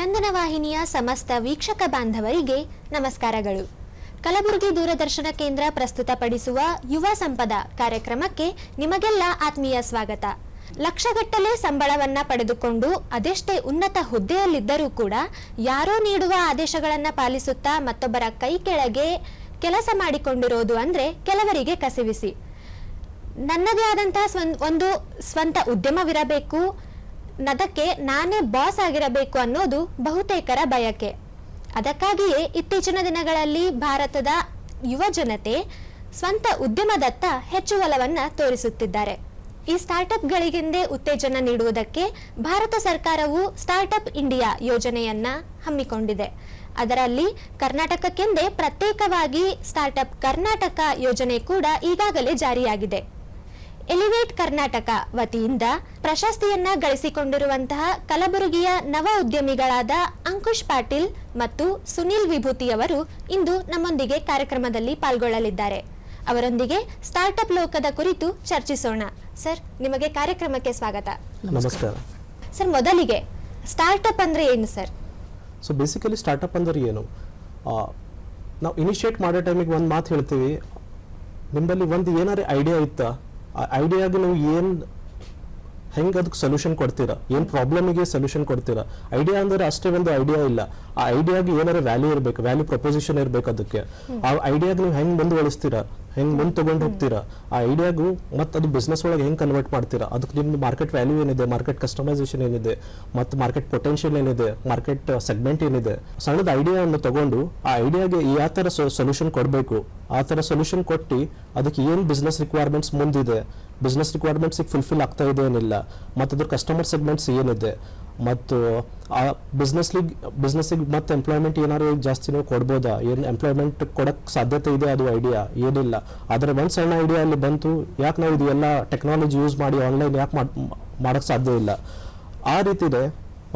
ಚಂದನ ವಾಹಿನಿಯ ಸಮಸ್ತ ವೀಕ್ಷಕ ಬಾಂಧವರಿಗೆ ನಮಸ್ಕಾರಗಳು. ಕಲಬುರಗಿ ದೂರದರ್ಶನ ಕೇಂದ್ರ ಪ್ರಸ್ತುತಪಡಿಸುವ ಯುವ ಸಂಪದ ಕಾರ್ಯಕ್ರಮಕ್ಕೆ ನಿಮಗೆಲ್ಲ ಆತ್ಮೀಯ ಸ್ವಾಗತ. ಲಕ್ಷಗಟ್ಟಲೆ ಸಂಬಳವನ್ನ ಪಡೆದುಕೊಂಡು ಅದೆಷ್ಟೇ ಉನ್ನತ ಹುದ್ದೆಯಲ್ಲಿದ್ದರೂ ಕೂಡ ಯಾರೋ ನೀಡುವ ಆದೇಶಗಳನ್ನ ಪಾಲಿಸುತ್ತಾ ಮತ್ತೊಬ್ಬರ ಕೈ ಕೆಳಗೆ ಕೆಲಸ ಮಾಡಿಕೊಂಡಿರೋದು ಅಂದ್ರೆ ಕೆಲವರಿಗೆ ಕಸಿವಿಸಿ. ನನ್ನದೇ ಆದಂತಹ ಒಂದು ಸ್ವಂತ ಉದ್ಯಮವಿರಬೇಕು. ಅದಕ್ಕೆ ನಾನೇ ಬಾಸ್ ಆಗಿರಬೇಕು ಅನ್ನೋದು ಬಹುತೇಕರ ಬಯಕೆ. ಅದಕ್ಕಾಗಿಯೇ ಇತ್ತೀಚಿನ ದಿನಗಳಲ್ಲಿ ಭಾರತದ ಯುವ ಜನತೆ ಸ್ವಂತ ಉದ್ಯಮದತ್ತ ಹೆಚ್ಚು ಒಲವನ್ನ ತೋರಿಸುತ್ತಿದ್ದಾರೆ. ಈ ಸ್ಟಾರ್ಟ್ಅಪ್ಗಳಿಗೆಂದೇ ಉತ್ತೇಜನ ನೀಡುವುದಕ್ಕೆ ಭಾರತ ಸರ್ಕಾರವು ಸ್ಟಾರ್ಟ್ಅಪ್ ಇಂಡಿಯಾ ಯೋಜನೆಯನ್ನ ಹಮ್ಮಿಕೊಂಡಿದೆ. ಅದರಲ್ಲಿ ಕರ್ನಾಟಕಕ್ಕೆಂದೇ ಪ್ರತ್ಯೇಕವಾಗಿ ಸ್ಟಾರ್ಟ್ಅಪ್ ಕರ್ನಾಟಕ ಯೋಜನೆ ಕೂಡ ಈಗಾಗಲೇ ಜಾರಿಯಾಗಿದೆ. ಎಲಿವೇಟ್ ಕರ್ನಾಟಕ ವತಿಯಿಂದ ಪ್ರಶಸ್ತಿಯನ್ನ ಗಳಿಸಿಕೊಂಡಿರುವಂತಹ ಕಲಬುರಗಿಯ ನವ ಉದ್ಯಮಿಗಳಾದ ಅಂಕುಶ್ ಪಾಟೀಲ್ ಮತ್ತು ಸುನಿಲ್ ವಿಭೂತಿಯವರು ಇಂದು ನಮ್ಮೊಂದಿಗೆ ಕಾರ್ಯಕ್ರಮದಲ್ಲಿ ಪಾಲ್ಗೊಳ್ಳಲಿದ್ದಾರೆ. ಅವರೊಂದಿಗೆ ಸ್ಟಾರ್ಟ್ಅಪ್ ಲೋಕದ ಕುರಿತು ಚರ್ಚಿಸೋಣ. ಸರ್ ನಿಮಗೆ ಕಾರ್ಯಕ್ರಮಕ್ಕೆ ಸ್ವಾಗತ. ನಮಸ್ಕಾರ. ಸರ್ ಮೊದಲಿಗೆ ಸ್ಟಾರ್ಟ್ಅಪ್ ಅಂದ್ರೆ ಏನು ಸರ್? ಸೊ ಬೇಸಿಕಲಿ ಸ್ಟಾರ್ಟ್ಅಪ್ ಅಂದ್ರೆ ಏನು? ನಾವು ಇನಿಷಿಯೇಟ್ ಮಾಡೋ ಟೈಮಿಗೆ ಒಂದು ಮಾತು ಹೇಳ್ತೀವಿ. ನಿಮ್ಮಲ್ಲಿ ಒಂದು ಏನಾರೇ ಐಡಿಯಾ ಇತ್ತಾ? ಆ ಐಡಿಯಾಗೆ ನೀವು ಏನು ಹೆಂಗೆ ಅದಕ್ಕೆ ಸೊಲ್ಯೂಷನ್ ಕೊಡ್ತೀರಾ? ಏನು ಪ್ರಾಬ್ಲಮಿಗೆ ಸೊಲ್ಯೂಷನ್ ಕೊಡ್ತೀರಾ? ಐಡಿಯಾ ಅಂದ್ರೆ ಅಷ್ಟೇ ಒಂದು ಐಡಿಯಾ ಇಲ್ಲ. ಆ ಐಡಿಯಾಗೆ ಏನಾರ ವ್ಯಾಲ್ಯೂ ಇರಬೇಕು ವ್ಯಾಲ್ಯೂ ಪ್ರಪೋಸಿಷನ್ ಇರಬೇಕು ಅದಕ್ಕೆ. ಆ ಐಡಿಯಾಗ ನೀವು ಹೆಂಗೆ ಮುಂದುವಳಿಸ್ತೀರಾ ಹೆಂಗೆ ಮುಂದೆ ತೊಗೊಂಡು ಹೋಗ್ತೀರಾ? ಆ ಐಡಿಯಾಗೂ ಮತ್ತು ಅದು ಬಿಸ್ನೆಸ್ ಒಳಗೆ ಹೆಂಗೆ ಕನ್ವರ್ಟ್ ಮಾಡ್ತೀರಾ? ಅದಕ್ಕೆ ನಿಮ್ದು ಮಾರ್ಕೆಟ್ ವ್ಯಾಲ್ಯೂ ಏನಿದೆ? ಮಾರ್ಕೆಟ್ ಕಸ್ಟಮೈಸೇಷನ್ ಏನಿದೆ? ಮತ್ತು ಮಾರ್ಕೆಟ್ ಪೊಟೆನ್ಷಿಯಲ್ ಏನಿದೆ? ಮಾರ್ಕೆಟ್ ಸೆಗ್ಮೆಂಟ್ ಏನಿದೆ? ಸಣ್ಣದ ಐಡಿಯಾವನ್ನು ತಗೊಂಡು ಆ ಐಡಿಯಾಗೆ ಯಾವ ಥರ ಸೊಲ್ಯೂಷನ್ ಕೊಡಬೇಕು. ಆ ಥರ ಸೊಲ್ಯೂಷನ್ ಕೊಟ್ಟು ಅದಕ್ಕೆ ಏನು ಬಿಸ್ನೆಸ್ ರಿಕ್ವೈರ್ಮೆಂಟ್ಸ್ ಮುಂದಿದೆ? ಬಿಸ್ನೆಸ್ ರಿಕ್ವೈರ್ಮೆಂಟ್ಸಿಗೆ ಫುಲ್ಫಿಲ್ ಆಗ್ತಾ ಇದೆ ಏನಿಲ್ಲ? ಮತ್ತು ಅದ್ರ ಕಸ್ಟಮರ್ ಸೆಗ್ಮೆಂಟ್ಸ್ ಏನಿದೆ? ಮತ್ತು ಆ ಬಿಸ್ನೆಸ್ಲಿಗೆ ಬಿಸ್ನೆಸ್ಸಿಗೆ ಮತ್ತೆ ಎಂಪ್ಲಾಯ್ಮೆಂಟ್ ಏನಾದ್ರು ಜಾಸ್ತಿ ನೀವು ಕೊಡ್ಬೋದಾ? ಏನು ಎಂಪ್ಲಾಯ್ಮೆಂಟ್ ಕೊಡಕ್ಕೆ ಸಾಧ್ಯತೆ ಇದೆ ಅದು ಐಡಿಯಾ ಏನಿಲ್ಲ. ಆದರೆ ಒಂದು ಸಣ್ಣ ಐಡಿಯಾ ಅಲ್ಲಿ ಬಂತು, ಯಾಕೆ ನಾವು ಇದು ಎಲ್ಲ ಟೆಕ್ನಾಲಜಿ ಯೂಸ್ ಮಾಡಿ ಆನ್ಲೈನ್ ಯಾಕೆ ಮಾಡೋಕ್ಕೆ ಸಾಧ್ಯ ಇಲ್ಲ? ಆ ರೀತಿದೆ.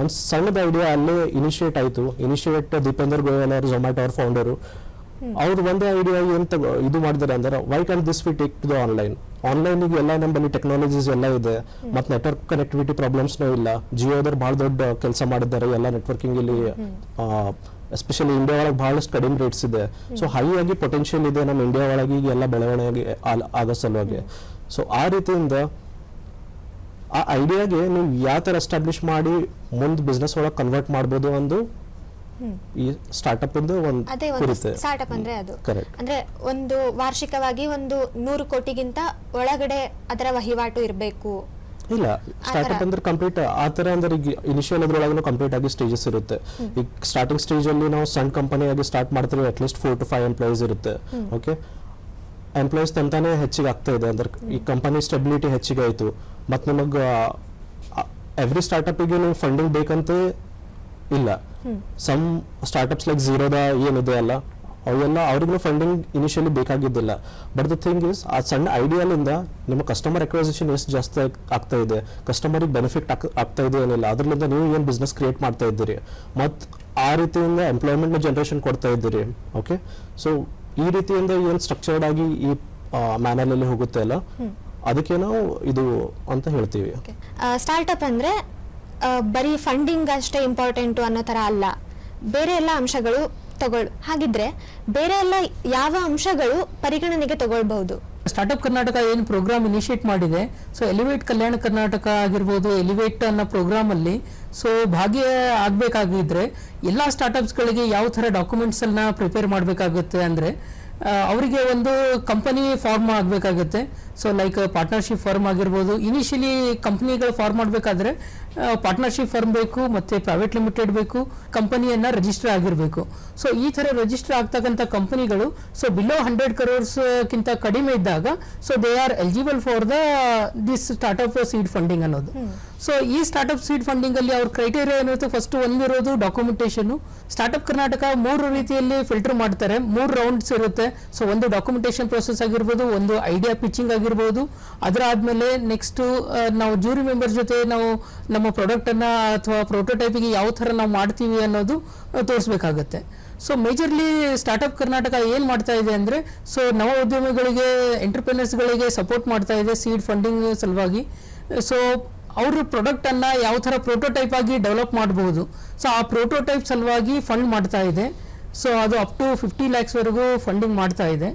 ಒಂದು ಸಣ್ಣದ ಐಡಿಯಾ ಅಲ್ಲೇ ಇನಿಷಿಯೇಟ್ ಆಯಿತು. ಇನಿಷಿಯೇಟ್ ದೀಪೇಂದರ್ ಗೋಯಲ್ ಅವರು ಝೊಮ್ಯಾಟೊ ಅವ್ರ ಫೌಂಡರು ಅವ್ರು ಒಂದೇ ಐಡಿಯಾ ಏನು ಇದು ಮಾಡಿದಾರೆ ಅಂದ್ರೆ why can this we take to the online ಆನ್ಲೈನಿಗೆ ಎಲ್ಲ ನಮ್ಮಲ್ಲಿ ಟೆಕ್ನಾಲಜೀಸ್ ಎಲ್ಲ ಇದೆ. ಮತ್ತು ನೆಟ್ವರ್ಕ್ ಕನೆಕ್ಟಿವಿಟಿ ಪ್ರಾಬ್ಲಮ್ಸ್ನೂ ಇಲ್ಲ. ಜಿಯೋದವ್ರು ಭಾಳ ದೊಡ್ಡ ಕೆಲಸ ಮಾಡಿದ್ದಾರೆ ಎಲ್ಲ ನೆಟ್ವರ್ಕಿಂಗ್ ಇಲ್ಲಿ ಎಸ್ಪೆಷಲಿ ಇಂಡಿಯಾ ಒಳಗೆ ಭಾಳಷ್ಟು ಕಡಿಮೆ ರೇಟ್ಸ್ ಇದೆ. ಸೊ ಹೈ ಆಗಿ ಪೊಟೆನ್ಷಿಯಲ್ ಇದೆ ನಮ್ಮ ಇಂಡಿಯಾ ಒಳಗೆ ಈಗ ಎಲ್ಲ ಬೆಳವಣಿಗೆ ಆಗೋ ಸಲುವಾಗಿ. ಸೊ ಆ ರೀತಿಯಿಂದ ಆ ಐಡಿಯಾಗೆ ನೀವು ಯಾವ ಥರ ಎಸ್ಟಾಬ್ಲಿಷ್ ಮಾಡಿ ಮುಂದೆ ಬಿಸ್ನೆಸ್ ಒಳಗೆ ಕನ್ವರ್ಟ್ ಮಾಡ್ಬೋದು ಒಂದು ಈ ಸ್ಟಾರ್ಟಪ್ ಒಂದು ಒಂದು ಅದೇ ಒಂದು ಸ್ಟಾರ್ಟ್ಅಪ್ ಅಂದ್ರೆ ಅದು. ಅಂದ್ರೆ ಒಂದು ವಾರ್ಷಿಕವಾಗಿ ಒಂದು ನೂರು ಕೋಟಿಗಿಂತ ಒಳಗಡೆ ಅದರ ವಹಿವಾಟು ಇರಬೇಕು. ಇಲ್ಲ ಸ್ಟಾರ್ಟ್ಅಪ್ ಅಂದ್ರೆ ಕಂಪ್ಲೀಟ್ ಆ ತರ ಅಂದ್ರೆ ಈಗ ಇನಿಷಿಯಲ್ ಅದ್ರೊಳಗೂ ಕಂಪ್ಲೀಟ್ ಆಗಿ ಸ್ಟೇಜಸ್ ಇರುತ್ತೆ. ಈಗ ಸ್ಟಾರ್ಟಿಂಗ್ ಸ್ಟೇಜ್ ಅಲ್ಲಿ ನಾವು ಸಣ್ಣ ಕಂಪನಿ ಆಗಿ ಸ್ಟಾರ್ಟ್ ಮಾಡ್ತೀವಿ at least four to five employees ಇರುತ್ತೆ. ಓಕೆ ಎಂಪ್ಲಾಯೀಸ್ ತಂತಾನೆ ಹೆಚ್ಚಿಗೆ ಆಗ್ತಾ ಇದೆ ಅಂದ್ರೆ ಈ ಕಂಪನಿ ಸ್ಟೆಬಿಲಿಟಿ ಹೆಚ್ಚಿಗೆ ಆಯಿತು. ಮತ್ತೆ ನಿಮಗೆ ಎವ್ರಿ ಸ್ಟಾರ್ಟಪ್ಪಿಗೆ ನೀವು ಫಂಡಿಂಗ್ ಬೇಕಂತ ಇಲ್ಲ. ಸಮ್ ಸ್ಟಾರ್ಟ್ಅಪ್ಸ್ ಲೈಕ್ ಝೀರೋದ ಏನಿದೆ ಅಲ್ಲ ಅವೆಲ್ಲ ಅವ್ರಿಗೂ ಫಂಡಿಂಗ್ ಇನಿಷಿಯಲಿ ಬೇಕಾಗಿದ್ದಿಲ್ಲ. ಬಟ್ ದ ಥಿಂಗ್ ಇಸ್ ಆ ಸಣ್ಣ ಐಡಿಯಾಲಿಂದ ನಿಮ್ಮ ಕಸ್ಟಮರ್ ಅಕ್ವೈಸೇಷನ್ ಎಷ್ಟು ಜಾಸ್ತಿ ಆಗ್- ಆಗ್ತಾ ಇದೆ ಕಸ್ಟಮರಿಗೆ ಬೆನಿಫಿಟ್ ಆಗ್ತಾ ಇದೆ ಏನಿಲ್ಲ ಅದರಿಂದ ನೀವು ಏನು ಬಿಸ್ನೆಸ್ ಕ್ರಿಯೇಟ್ ಮಾಡ್ತಾ ಇದ್ದೀರಿ? ಮತ್ತು ಆ ರೀತಿಯಿಂದ ಎಂಪ್ಲಾಯ್ಮೆಂಟ್ನ ಜನರೇಷನ್ ಕೊಡ್ತಾ ಇದ್ದೀರಿ ಓಕೆ ಸೊ ಈ ರೀತಿಯಿಂದ ಏನು ಸ್ಟ್ರಕ್ಚರ್ಡ್ ಆಗಿ ಈ ಮ್ಯಾನಲ್ಲಿ ಹೋಗುತ್ತೆ ಅಲ್ಲ ಅದಕ್ಕೆ ನಾವು ಇದು ಅಂತ ಹೇಳ್ತೀವಿ. ಸ್ಟಾರ್ಟ್ಅಪ್ ಅಂದ್ರೆ ಬರೀ ಫಂಡಿಂಗ್ ಅಷ್ಟೇ ಇಂಪಾರ್ಟೆಂಟು ಅನ್ನೋ ಥರ ಅಲ್ಲ. ಬೇರೆ ಎಲ್ಲ ಅಂಶಗಳು ತಗೊಳ್, ಹಾಗಿದ್ರೆ ಬೇರೆ ಎಲ್ಲ ಯಾವ ಅಂಶಗಳು ಪರಿಗಣನೆಗೆ ತಗೊಳ್ಬಹುದು? ಸ್ಟಾರ್ಟ್ಅಪ್ ಕರ್ನಾಟಕ ಏನು ಪ್ರೋಗ್ರಾಮ್ ಇನಿಷಿಯೇಟ್ ಮಾಡಿದೆ ಸೊ ಎಲಿವೇಟ್ ಕಲ್ಯಾಣ ಕರ್ನಾಟಕ ಆಗಿರ್ಬೋದು ಎಲಿವೇಟ್ ಅನ್ನೋ ಪ್ರೋಗ್ರಾಮ್ ಅಲ್ಲಿ ಸೊ ಭಾಗ್ಯ ಆಗಬೇಕಾಗಿದ್ರೆ ಎಲ್ಲ ಸ್ಟಾರ್ಟ್ಅಪ್ಸ್ಗಳಿಗೆ ಯಾವ ಥರ ಡಾಕ್ಯುಮೆಂಟ್ಸ್ ಅನ್ನ ಪ್ರಿಪೇರ್ ಮಾಡಬೇಕಾಗುತ್ತೆ ಅಂದ್ರೆ ಅವರಿಗೆ ಒಂದು ಕಂಪನಿ ಫಾರ್ಮ್ ಆಗಬೇಕಾಗುತ್ತೆ. ಸೊ ಲೈಕ್ ಪಾರ್ಟ್ನರ್ಶಿಪ್ ಫರ್ಮ್ ಆಗಿರ್ಬೋದು. ಇನಿಷಿಯಲಿ ಕಂಪ್ನಿಗಳು ಫಾರ್ಮ್ ಮಾಡಬೇಕಾದ್ರೆ ಪಾರ್ಟ್ನರ್ಶಿಪ್ ಫರ್ಮ್ ಬೇಕು ಮತ್ತೆ ಪ್ರೈವೇಟ್ ಲಿಮಿಟೆಡ್ ಬೇಕು ಕಂಪನಿಯನ್ನ ರಿಜಿಸ್ಟರ್ ಆಗಿರಬೇಕು. ಸೊ ಈ ಥರ ರಿಜಿಸ್ಟರ್ ಆಗ್ತಕ್ಕಂಥ ಕಂಪನಿಗಳು ಸೊ ಬಿಲೋ ಹಂಡ್ರೆಡ್ ಕರೋರ್ಸ್ಗಿಂತ ಕಡಿಮೆ ಇದ್ದಾಗ so they are eligible for the this startup seed funding ಅನ್ನೋದು. ಸೊ ಈ ಸ್ಟಾರ್ಟ್ಅಪ್ ಸೀಡ್ ಫಂಡಿಂಗ್ ಅಲ್ಲಿ ಅವ್ರ ಕ್ರೈಟೇರಿಯಾ ಏನಿರುತ್ತೆ ಫಸ್ಟ್ ಒಂದಿರೋದು ಡಾಕ್ಯುಮೆಂಟೇಶನ್ ಸ್ಟಾರ್ಟ್ಅಪ್ ಕರ್ನಾಟಕ ಮೂರು ರೀತಿಯಲ್ಲಿ ಫಿಲ್ಟರ್ ಮಾಡ್ತಾರೆ. ಮೂರು ರೌಂಡ್ಸ್ ಇರುತ್ತೆ. ಸೊ ಒಂದು ಡಾಕ್ಯುಮೆಂಟೇಶನ್ ಪ್ರೊಸೆಸ್ ಆಗಿರ್ಬೋದು ಒಂದು ಐಡಿಯಾ ಪಿಚಿಂಗ್ ಆಗಿರ್ಬೋದು ಅದರ ಆದ್ಮೇಲೆ ನೆಕ್ಸ್ಟ್ ನಾವು ಜೂರಿ ಮೆಂಬರ್ ಜೊತೆ ನಾವು ನಮ್ಮ ಪ್ರಾಡಕ್ಟನ್ನು ಅಥವಾ ಪ್ರೋಟೋಟೈಪಿಗೆ ಯಾವ ತರ ನಾವು ಮಾಡ್ತೀವಿ ಅನ್ನೋದು ತೋರಿಸ್ಬೇಕಾಗತ್ತೆ. ಸೊ ಮೇಜರ್ಲಿ ಸ್ಟಾರ್ಟಪ್ ಕರ್ನಾಟಕ ಏನು ಮಾಡ್ತಾ ಇದೆ ಅಂದ್ರೆ ಸೊ ನವ ಉದ್ಯಮಿಗಳಿಗೆ ಎಂಟರ್ಪ್ರಿನರ್ಸ್ಗಳಿಗೆ ಸಪೋರ್ಟ್ ಮಾಡ್ತಾ ಇದೆ ಸೀಡ್ ಫಂಡಿಂಗ್ ಸಲುವಾಗಿ. ಸೊ ಅವರು ಪ್ರಾಡಕ್ಟ್ ಅನ್ನ ಯಾವ ತರ ಪ್ರೋಟೋಟೈಪ್ ಆಗಿ ಡೆವಲಪ್ ಮಾಡಬಹುದು ಸೊ ಆ ಪ್ರೋಟೋಟೈಪ್ ಸಲುವಾಗಿ ಫಂಡ್ ಮಾಡ್ತಾ ಇದೆ. ಸೊ ಅದು ಅಪ್ ಟು ಫಿಫ್ಟಿ ಲ್ಯಾಕ್ಸ್ವರೆಗೂ ಫಂಡಿಂಗ್ ಮಾಡ್ತಾ ಇದೆ.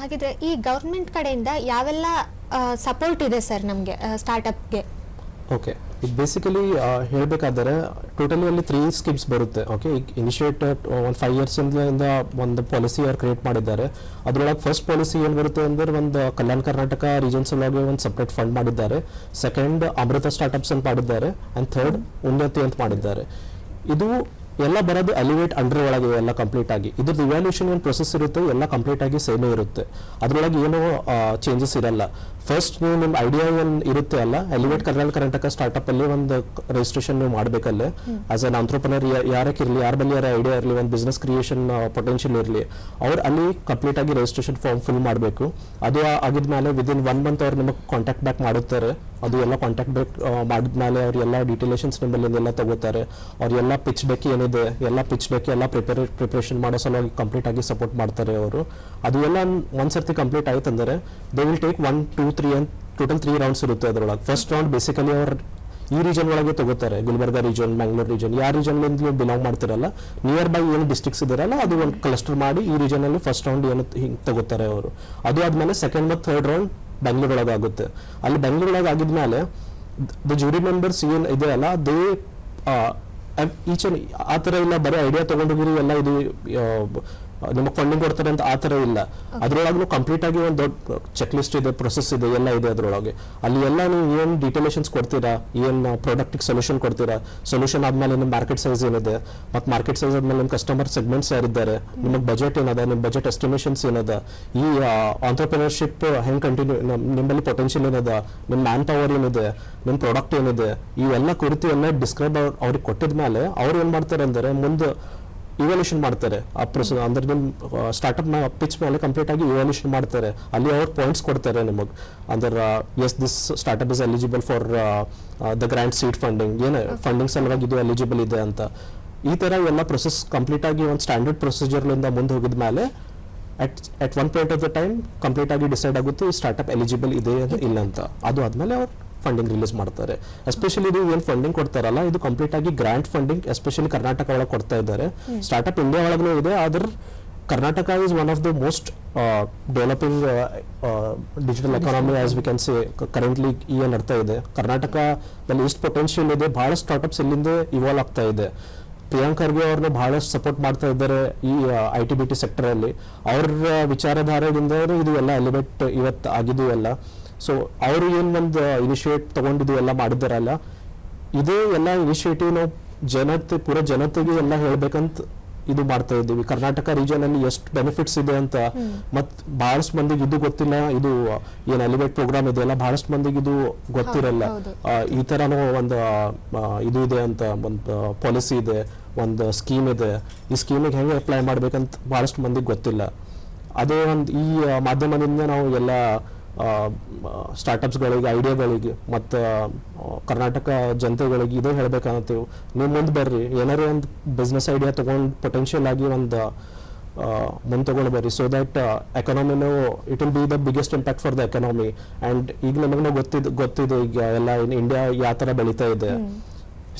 ಹಾಗಿದ್ರೆ ಈ ಗೌರ್ಮೆಂಟ್ ಕಡೆಯಿಂದ ಯಾವೆಲ್ಲ ಸಪೋರ್ಟ್ ಇದೆ ಸರ್ ನಮಗೆ ಸ್ಟಾರ್ಟಪ್ಗೆ ಓಕೆ ಇದು ಬೇಸಿಕಲಿ ಹೇಳಬೇಕಾದರೆ ಟೋಟಲಿ ಅಲ್ಲಿ ತ್ರೀ ಸ್ಕೀಮ್ಸ್ ಬರುತ್ತೆ. ಓಕೆ ಈಗ ಇನಿಷಿಯೇಟ್ ಒಂದು ಫೈವ್ ಇಯರ್ಸ್ ಇಂದ ಒಂದು ಪಾಲಿಸಿ ಅವ್ರು ಕ್ರಿಯೇಟ್ ಮಾಡಿದ್ದಾರೆ. ಅದರೊಳಗೆ ಫಸ್ಟ್ ಪಾಲಿಸಿ ಏನು ಬರುತ್ತೆ ಅಂದ್ರೆ ಒಂದು ಕಲ್ಯಾಣ ಕರ್ನಾಟಕ ರೀಜನ್ಸ್ ಒಳಗೆ ಒಂದು ಸಪ್ರೇಟ್ ಫಂಡ್ ಮಾಡಿದ್ದಾರೆ. ಸೆಕೆಂಡ್ ಅಮೃತ ಸ್ಟಾರ್ಟ್ಅಪ್ಸ್ ಅಂತ ಮಾಡಿದ್ದಾರೆ. ಆ್ಯಂಡ್ ಥರ್ಡ್ ಉನ್ನತಿ ಅಂತ ಮಾಡಿದ್ದಾರೆ. ಇದು ಎಲ್ಲ ಬರೋದು ಅಲಿವೇಟ್ ಅಂಡರ್ ಒಳಗೆ ಎಲ್ಲ ಕಂಪ್ಲೀಟ್ ಆಗಿ. ಇದ್ರದ್ದು ಇವ್ಯಾಲ್ಯೂಷನ್ ಏನು ಪ್ರೊಸೆಸ್ ಇರುತ್ತೆ ಎಲ್ಲ ಕಂಪ್ಲೀಟ್ ಆಗಿ ಸೇಮೇ ಇರುತ್ತೆ. ಅದರೊಳಗೆ ಏನೂ ಚೇಂಜಸ್ ಇರಲ್ಲ. ಫಸ್ಟ್ ನೀವು ನಿಮ್ಮ ಐಡಿಯಾ ಏನು ಇರುತ್ತೆ ಅಲ್ಲ ಎಲಿವೇಟ್ ಕರ್ನಾಟಕ ಕರ್ನಾಟಕ ಸ್ಟಾರ್ಟಪ್ ಅಲ್ಲಿ ಒಂದು ರಿಜಿಸ್ಟ್ರೇಷನ್ ನೀವು ಮಾಡಬೇಕಲ್ಲೇ. ಆಸ್ ಅನ್ ಆಂಟ್ರಪ್ರನರ್ ಯಾರಕ್ಕೆ ಇರಲಿ ಯಾರ ಬಲ್ಲಿ ಯಾರ ಐಡಿಯಾ ಇರಲಿ ಒಂದು ಬಿಸ್ನೆಸ್ ಕ್ರಿಯೇಷನ್ ಪೊಟೆನ್ಷಿಯಲ್ ಇರಲಿ ಅವ್ರು ಅಲ್ಲಿ ಕಂಪ್ಲೀಟ್ ಆಗಿ ರಿಜಿಸ್ಟ್ರೇಷನ್ ಫಾರ್ಮ್ ಫಿಲ್ ಮಾಡಬೇಕು. ಅದು ಆಗಿದ್ಮೇಲೆ ವಿದಿನ್ ಒನ್ ಮಂತ್ ಅವ್ರು ನಿಮಗೆ ಕಾಂಟ್ಯಾಕ್ಟ್ ಬ್ಯಾಕ್ ಮಾಡುತ್ತಾರೆ. ಅದು ಎಲ್ಲ ಕಾಂಟ್ಯಾಕ್ಟ್ ಬ್ಯಾಕ್ ಮಾಡಿದ್ಮೇಲೆ ಅವ್ರು ಎಲ್ಲ ಡೀಟೇಲೇಷನ್ಸ್ ಎಲ್ಲ ತಗೋತಾರೆ. ಅವ್ರು ಎಲ್ಲ ಪಿಚ್ ಡೆಕ್ ಏನಿದೆ ಎಲ್ಲ ಪಿಚ್ ಬೇಕು ಎಲ್ಲ ಪ್ರಿಪೇರ್ ಪ್ರಿಪ್ರೇಷನ್ ಮಾಡೋ ಸಲುವಾಗಿ ಕಂಪ್ಲೀಟ್ ಆಗಿ ಸಪೋರ್ಟ್ ಮಾಡ್ತಾರೆ ಅವರು. ಅದು ಎಲ್ಲ ಒಂದ್ಸರ್ತಿ ಕಂಪ್ಲೀಟ್ ಆಯ್ತು ಅಂದರೆ they will take one two three ಅಂತ ಟೋಟಲ್ ತ್ರೀ ರೌಂಡ್ಸ್ ಇರುತ್ತೆ ಅದರೊಳಗೆ. ಫಸ್ಟ್ ರೌಂಡ್ ಬೇಸಿಕಲಿ ಅವ್ರು ಈ ರೀಜನ್ ಒಳಗೆ ತಗೋತಾರೆ, ಗುಲ್ಬರ್ಗಾ ರೀಜನ್ ಮ್ಯಾಂಗ್ಳೂರ್ ರೀಜನ್ ಯಾವ ರೀಜನ್ ನೀವು ಬಿಲಾಂಗ್ ಮಾಡ್ತಿರಲ್ಲ. ನಿಯರ್ ಬೈ ಏನು ಡಿಸ್ಟಿಕ್ಸ್ ಇದಾರಲ್ಲ, ಅದು ಒಂದು ಕ್ಲಸ್ಟರ್ ಮಾಡಿ ಈ ರೀಜನ್ ಅಲ್ಲಿ ಫಸ್ಟ್ ರೌಂಡ್ ಏನು ಹಿಂಗೆ ತಗೋತಾರೆ ಅವರು. ಅದು ಆದಮೇಲೆ ಸೆಕೆಂಡ್ ಮತ್ತು ಥರ್ಡ್ ರೌಂಡ್ ಬೆಂಗ್ಳೂರೊಳಗೆ ಆಗುತ್ತೆ ಅಲ್ಲಿ ಬೆಂಗ್ಳೂರೊಳಗೆ ಆಗಿದ್ಮೇಲೆ ದ ಜೂರಿ ಮೆಂಬರ್ಸ್ ಏನು ಇದೆ ಅಲ್ಲ ದೇ ಈಚ್ ಆ ಥರ ಇಲ್ಲ ಬರೀ ಐಡಿಯಾ ತಗೊಂಡೋಗಿರಿ ಎಲ್ಲ ಇದು ನಿಮಗೆ ಫಂಡಿಂಗ್ ಕೊಡ್ತಾರೆ ಅಂತ ಆ ಥರ ಇಲ್ಲ. ಅದರೊಳಗೂ ಕಂಪ್ಲೀಟ್ ಆಗಿ ಒಂದು ದೊಡ್ಡ ಚೆಕ್ ಲಿಸ್ಟ್ ಇದೆ ಪ್ರೊಸೆಸ್ ಇದೆ ಎಲ್ಲ ಇದೆ ಅದರೊಳಗೆ. ಅಲ್ಲಿ ಎಲ್ಲ ನೀವು ಏನು ಡಿಟೇಲೇಷನ್ಸ್ ಕೊಡ್ತೀರಾ? ಏನು ಪ್ರಾಡಕ್ಟಿಗೆ ಸೊಲ್ಯೂಷನ್ ಕೊಡ್ತೀರಾ? ಸೊಲ್ಯೂಷನ್ ಆದಮೇಲೆ ನಿಮ್ಮ ಮಾರ್ಕೆಟ್ ಸೈಜ್ ಏನಿದೆ? ಮತ್ತು ಮಾರ್ಕೆಟ್ ಸೈಜ್ ಆದಮೇಲೆ ನಿಮ್ಮ ಕಸ್ಟಮರ್ ಸೆಗ್ಮೆಂಟ್ಸ್ ಯಾರಿದ್ದಾರೆ? ನಿಮಗೆ ಬಜೆಟ್ ಏನದ? ನಿಮ್ಮ ಬಜೆಟ್ ಎಸ್ಟಿಮೇಷನ್ಸ್ ಏನದ? ಈ ಆಂಟ್ರಪ್ರಿನರ್ಶಿಪ್ ಹೆಂಗೆ ಕಂಟಿನ್ಯೂ ನಿಮ್ಮಲ್ಲಿ ಪೊಟೆನ್ಷಿಯಲ್ ಏನದ? ನಿಮ್ಮ ಮ್ಯಾನ್ ಪವರ್ ಏನಿದೆ? ನಿಮ್ಮ ಪ್ರಾಡಕ್ಟ್ ಏನಿದೆ? ಇವೆಲ್ಲ ಕುರಿತು ಎಲ್ಲ ಡಿಸ್ಕ್ರೈಬ್ ಅವ್ರಿಗೆ ಕೊಟ್ಟಿದ ಮೇಲೆ ಅವ್ರು ಏನು ಮಾಡ್ತಾರೆ ಅಂದರೆ ಮುಂದೆ ಇವಾಲ್ಯೂಷನ್ ಮಾಡ್ತಾರೆ. ಆ ಪ್ರೊಸ ಅಂದ್ರೆ ನಿಮ್ಮ ನಾವು ಪಿಚ್ ಮೇಲೆ ಕಂಪ್ಲೀಟ್ ಆಗಿ ಇವ್ಯಾಲ್ಯೂಷನ್ ಮಾಡ್ತಾರೆ. ಅಲ್ಲಿ ಅವ್ರು ಪಾಯಿಂಟ್ಸ್ ಕೊಡ್ತಾರೆ ನಿಮಗೆ. ಅಂದ್ರೆ yes this startup is eligible for the grant seed funding ಏನು ಫಂಡಿಂಗ್ ಸಲುವಾಗಿ ಇದು ಎಲಿಜಿಬಲ್ ಇದೆ ಅಂತ. ಈ ಥರ ಎಲ್ಲ ಪ್ರೊಸೆಸ್ ಕಂಪ್ಲೀಟ್ ಆಗಿ ಒಂದು ಸ್ಟ್ಯಾಂಡರ್ಡ್ ಪ್ರೊಸೀಜರ್ಲಿಂದ ಮುಂದೆ ಹೋಗಿದ ಮೇಲೆ at at one point of the time complete ಆಗಿ ಡಿಸೈಡ್ ಆಗುತ್ತೆ ಈ ಸ್ಟಾರ್ಟಪ್ ಎಲಿಜಿಬಲ್ ಇದೆ ಇಲ್ಲ ಅಂತ. ಅದು ಆದ್ಮೇಲೆ ಅವ್ರು ಫಂಡಿಂಗ್ ರಿಲೀಸ್ ಮಾಡ್ತಾರೆ. ಎಸ್ಪೆಷಲಿ ಇದು ಏನು ಫಂಡಿಂಗ್ ಕೊಡ್ತಾರಲ್ಲ ಇದು ಕಂಪ್ಲೀಟ್ ಆಗಿ ಗ್ರಾಂಟ್ ಫಂಡಿಂಗ್ ಎಸ್ಪೆಷಲಿ ಕರ್ನಾಟಕ ಒಳಗೆ ಕೊಡ್ತಾ ಇದ್ದಾರೆ. ಸ್ಟಾರ್ಟಪ್ ಇಂಡಿಯಾ ಒಳಗೂ ಇದೆ ಆದ್ರೆ Karnataka is one of the most developing digital economy as we can say currently ಏನು ನಡ್ತಾ ಇದೆ. ಕರ್ನಾಟಕದಲ್ಲಿ ಎಷ್ಟು ಪೊಟೆನ್ಷಿಯಲ್ ಇದೆ ಬಹಳ ಸ್ಟಾರ್ಟ್ಅಪ್ಸ್ ಇಲ್ಲಿಂದ ಇವಾಲ್ವ್ ಆಗ್ತಾ ಇದೆ. ಪ್ರಿಯಾಂಕ್ ಖರ್ಗೆ ಅವ್ರನ್ನ ಬಹಳಷ್ಟು ಸಪೋರ್ಟ್ ಮಾಡ್ತಾ ಇದ್ದಾರೆ ಈ I T B T sector ಅಲ್ಲಿ. ಅವ್ರ ವಿಚಾರಧಾರೆಯಿಂದ ಇದು ಎಲ್ಲ ಎಲಿವೇಟ್ ಇವತ್ತು ಆಗಿದ್ದು ಎಲ್ಲ. ಸೊ ಅವರು ಏನು ಒಂದು ಇನಿಷಿಯೇಟ್ ತಗೊಂಡಿದ್ದು ಎಲ್ಲ ಮಾಡಿದ್ದಾರಲ್ಲ ಇದೇ ಎಲ್ಲ ಇನಿಷಿಯೇಟಿವ್ ನಾವು ಜನತೆ ಪೂರ ಜನತೆಗೆ ಎಲ್ಲ ಹೇಳ್ಬೇಕಂತ ಇದು ಮಾಡ್ತಾ ಇದ್ದೀವಿ. ಕರ್ನಾಟಕ ರೀಜನ್ ಅಲ್ಲಿ ಎಷ್ಟು ಬೆನಿಫಿಟ್ಸ್ ಇದೆ ಅಂತ ಮತ್ ಬಹಳಷ್ಟು ಮಂದಿಗೆ ಇದು ಗೊತ್ತಿಲ್ಲ ಇದು ಏನ್ ಎಲಿವೇಟ್ ಪ್ರೋಗ್ರಾಮ್ ಇದೆ ಅಲ್ಲ ಬಹಳಷ್ಟು ಮಂದಿಗೆ ಇದು ಗೊತ್ತಿರಲ್ಲ. ಈ ತರನೂ ಒಂದು ಇದು ಇದೆ ಅಂತ ಒಂದು ಪಾಲಿಸಿ ಇದೆ ಒಂದು ಸ್ಕೀಮ್ ಇದೆ. ಈ ಸ್ಕೀಮಿಗೆ ಹೆಂಗೆ ಅಪ್ಲೈ ಮಾಡ್ಬೇಕಂತ ಬಹಳಷ್ಟು ಮಂದಿಗೆ ಗೊತ್ತಿಲ್ಲ. ಅದೇ ಒಂದು ಈ ಮಾಧ್ಯಮದಿಂದ ನಾವು ಎಲ್ಲ ಸ್ಟಾರ್ಟಪ್ಸ್ಗಳಿಗೆ ಐಡಿಯಾಗಳಿಗೆ ಮತ್ತು ಕರ್ನಾಟಕ ಜನತೆಗಳಿಗೆ ಇದೇ ಹೇಳ್ಬೇಕಂತೀವಿ. ನೀವು ಮುಂದೆ ಬರ್ರಿ. ಏನಾರೇ ಒಂದು ಬಿಸ್ನೆಸ್ ಐಡಿಯಾ ತೊಗೊಂಡು ಪೊಟೆನ್ಷಿಯಲ್ ಆಗಿ ಒಂದು ಮುಂದೆ ತೊಗೊಂಡು ಬರ್ರಿ. So that ಎಕನಾಮಿನೂ it will be the biggest impact for the economy and ಈಗ ನಮಗೂ ಗೊತ್ತಿದೆ ಗೊತ್ತಿದೆ ಈಗ ಎಲ್ಲ ಇನ್ ಇಂಡಿಯಾ ಯಾವ ಥರ ಬೆಳೀತಾ ಇದೆ.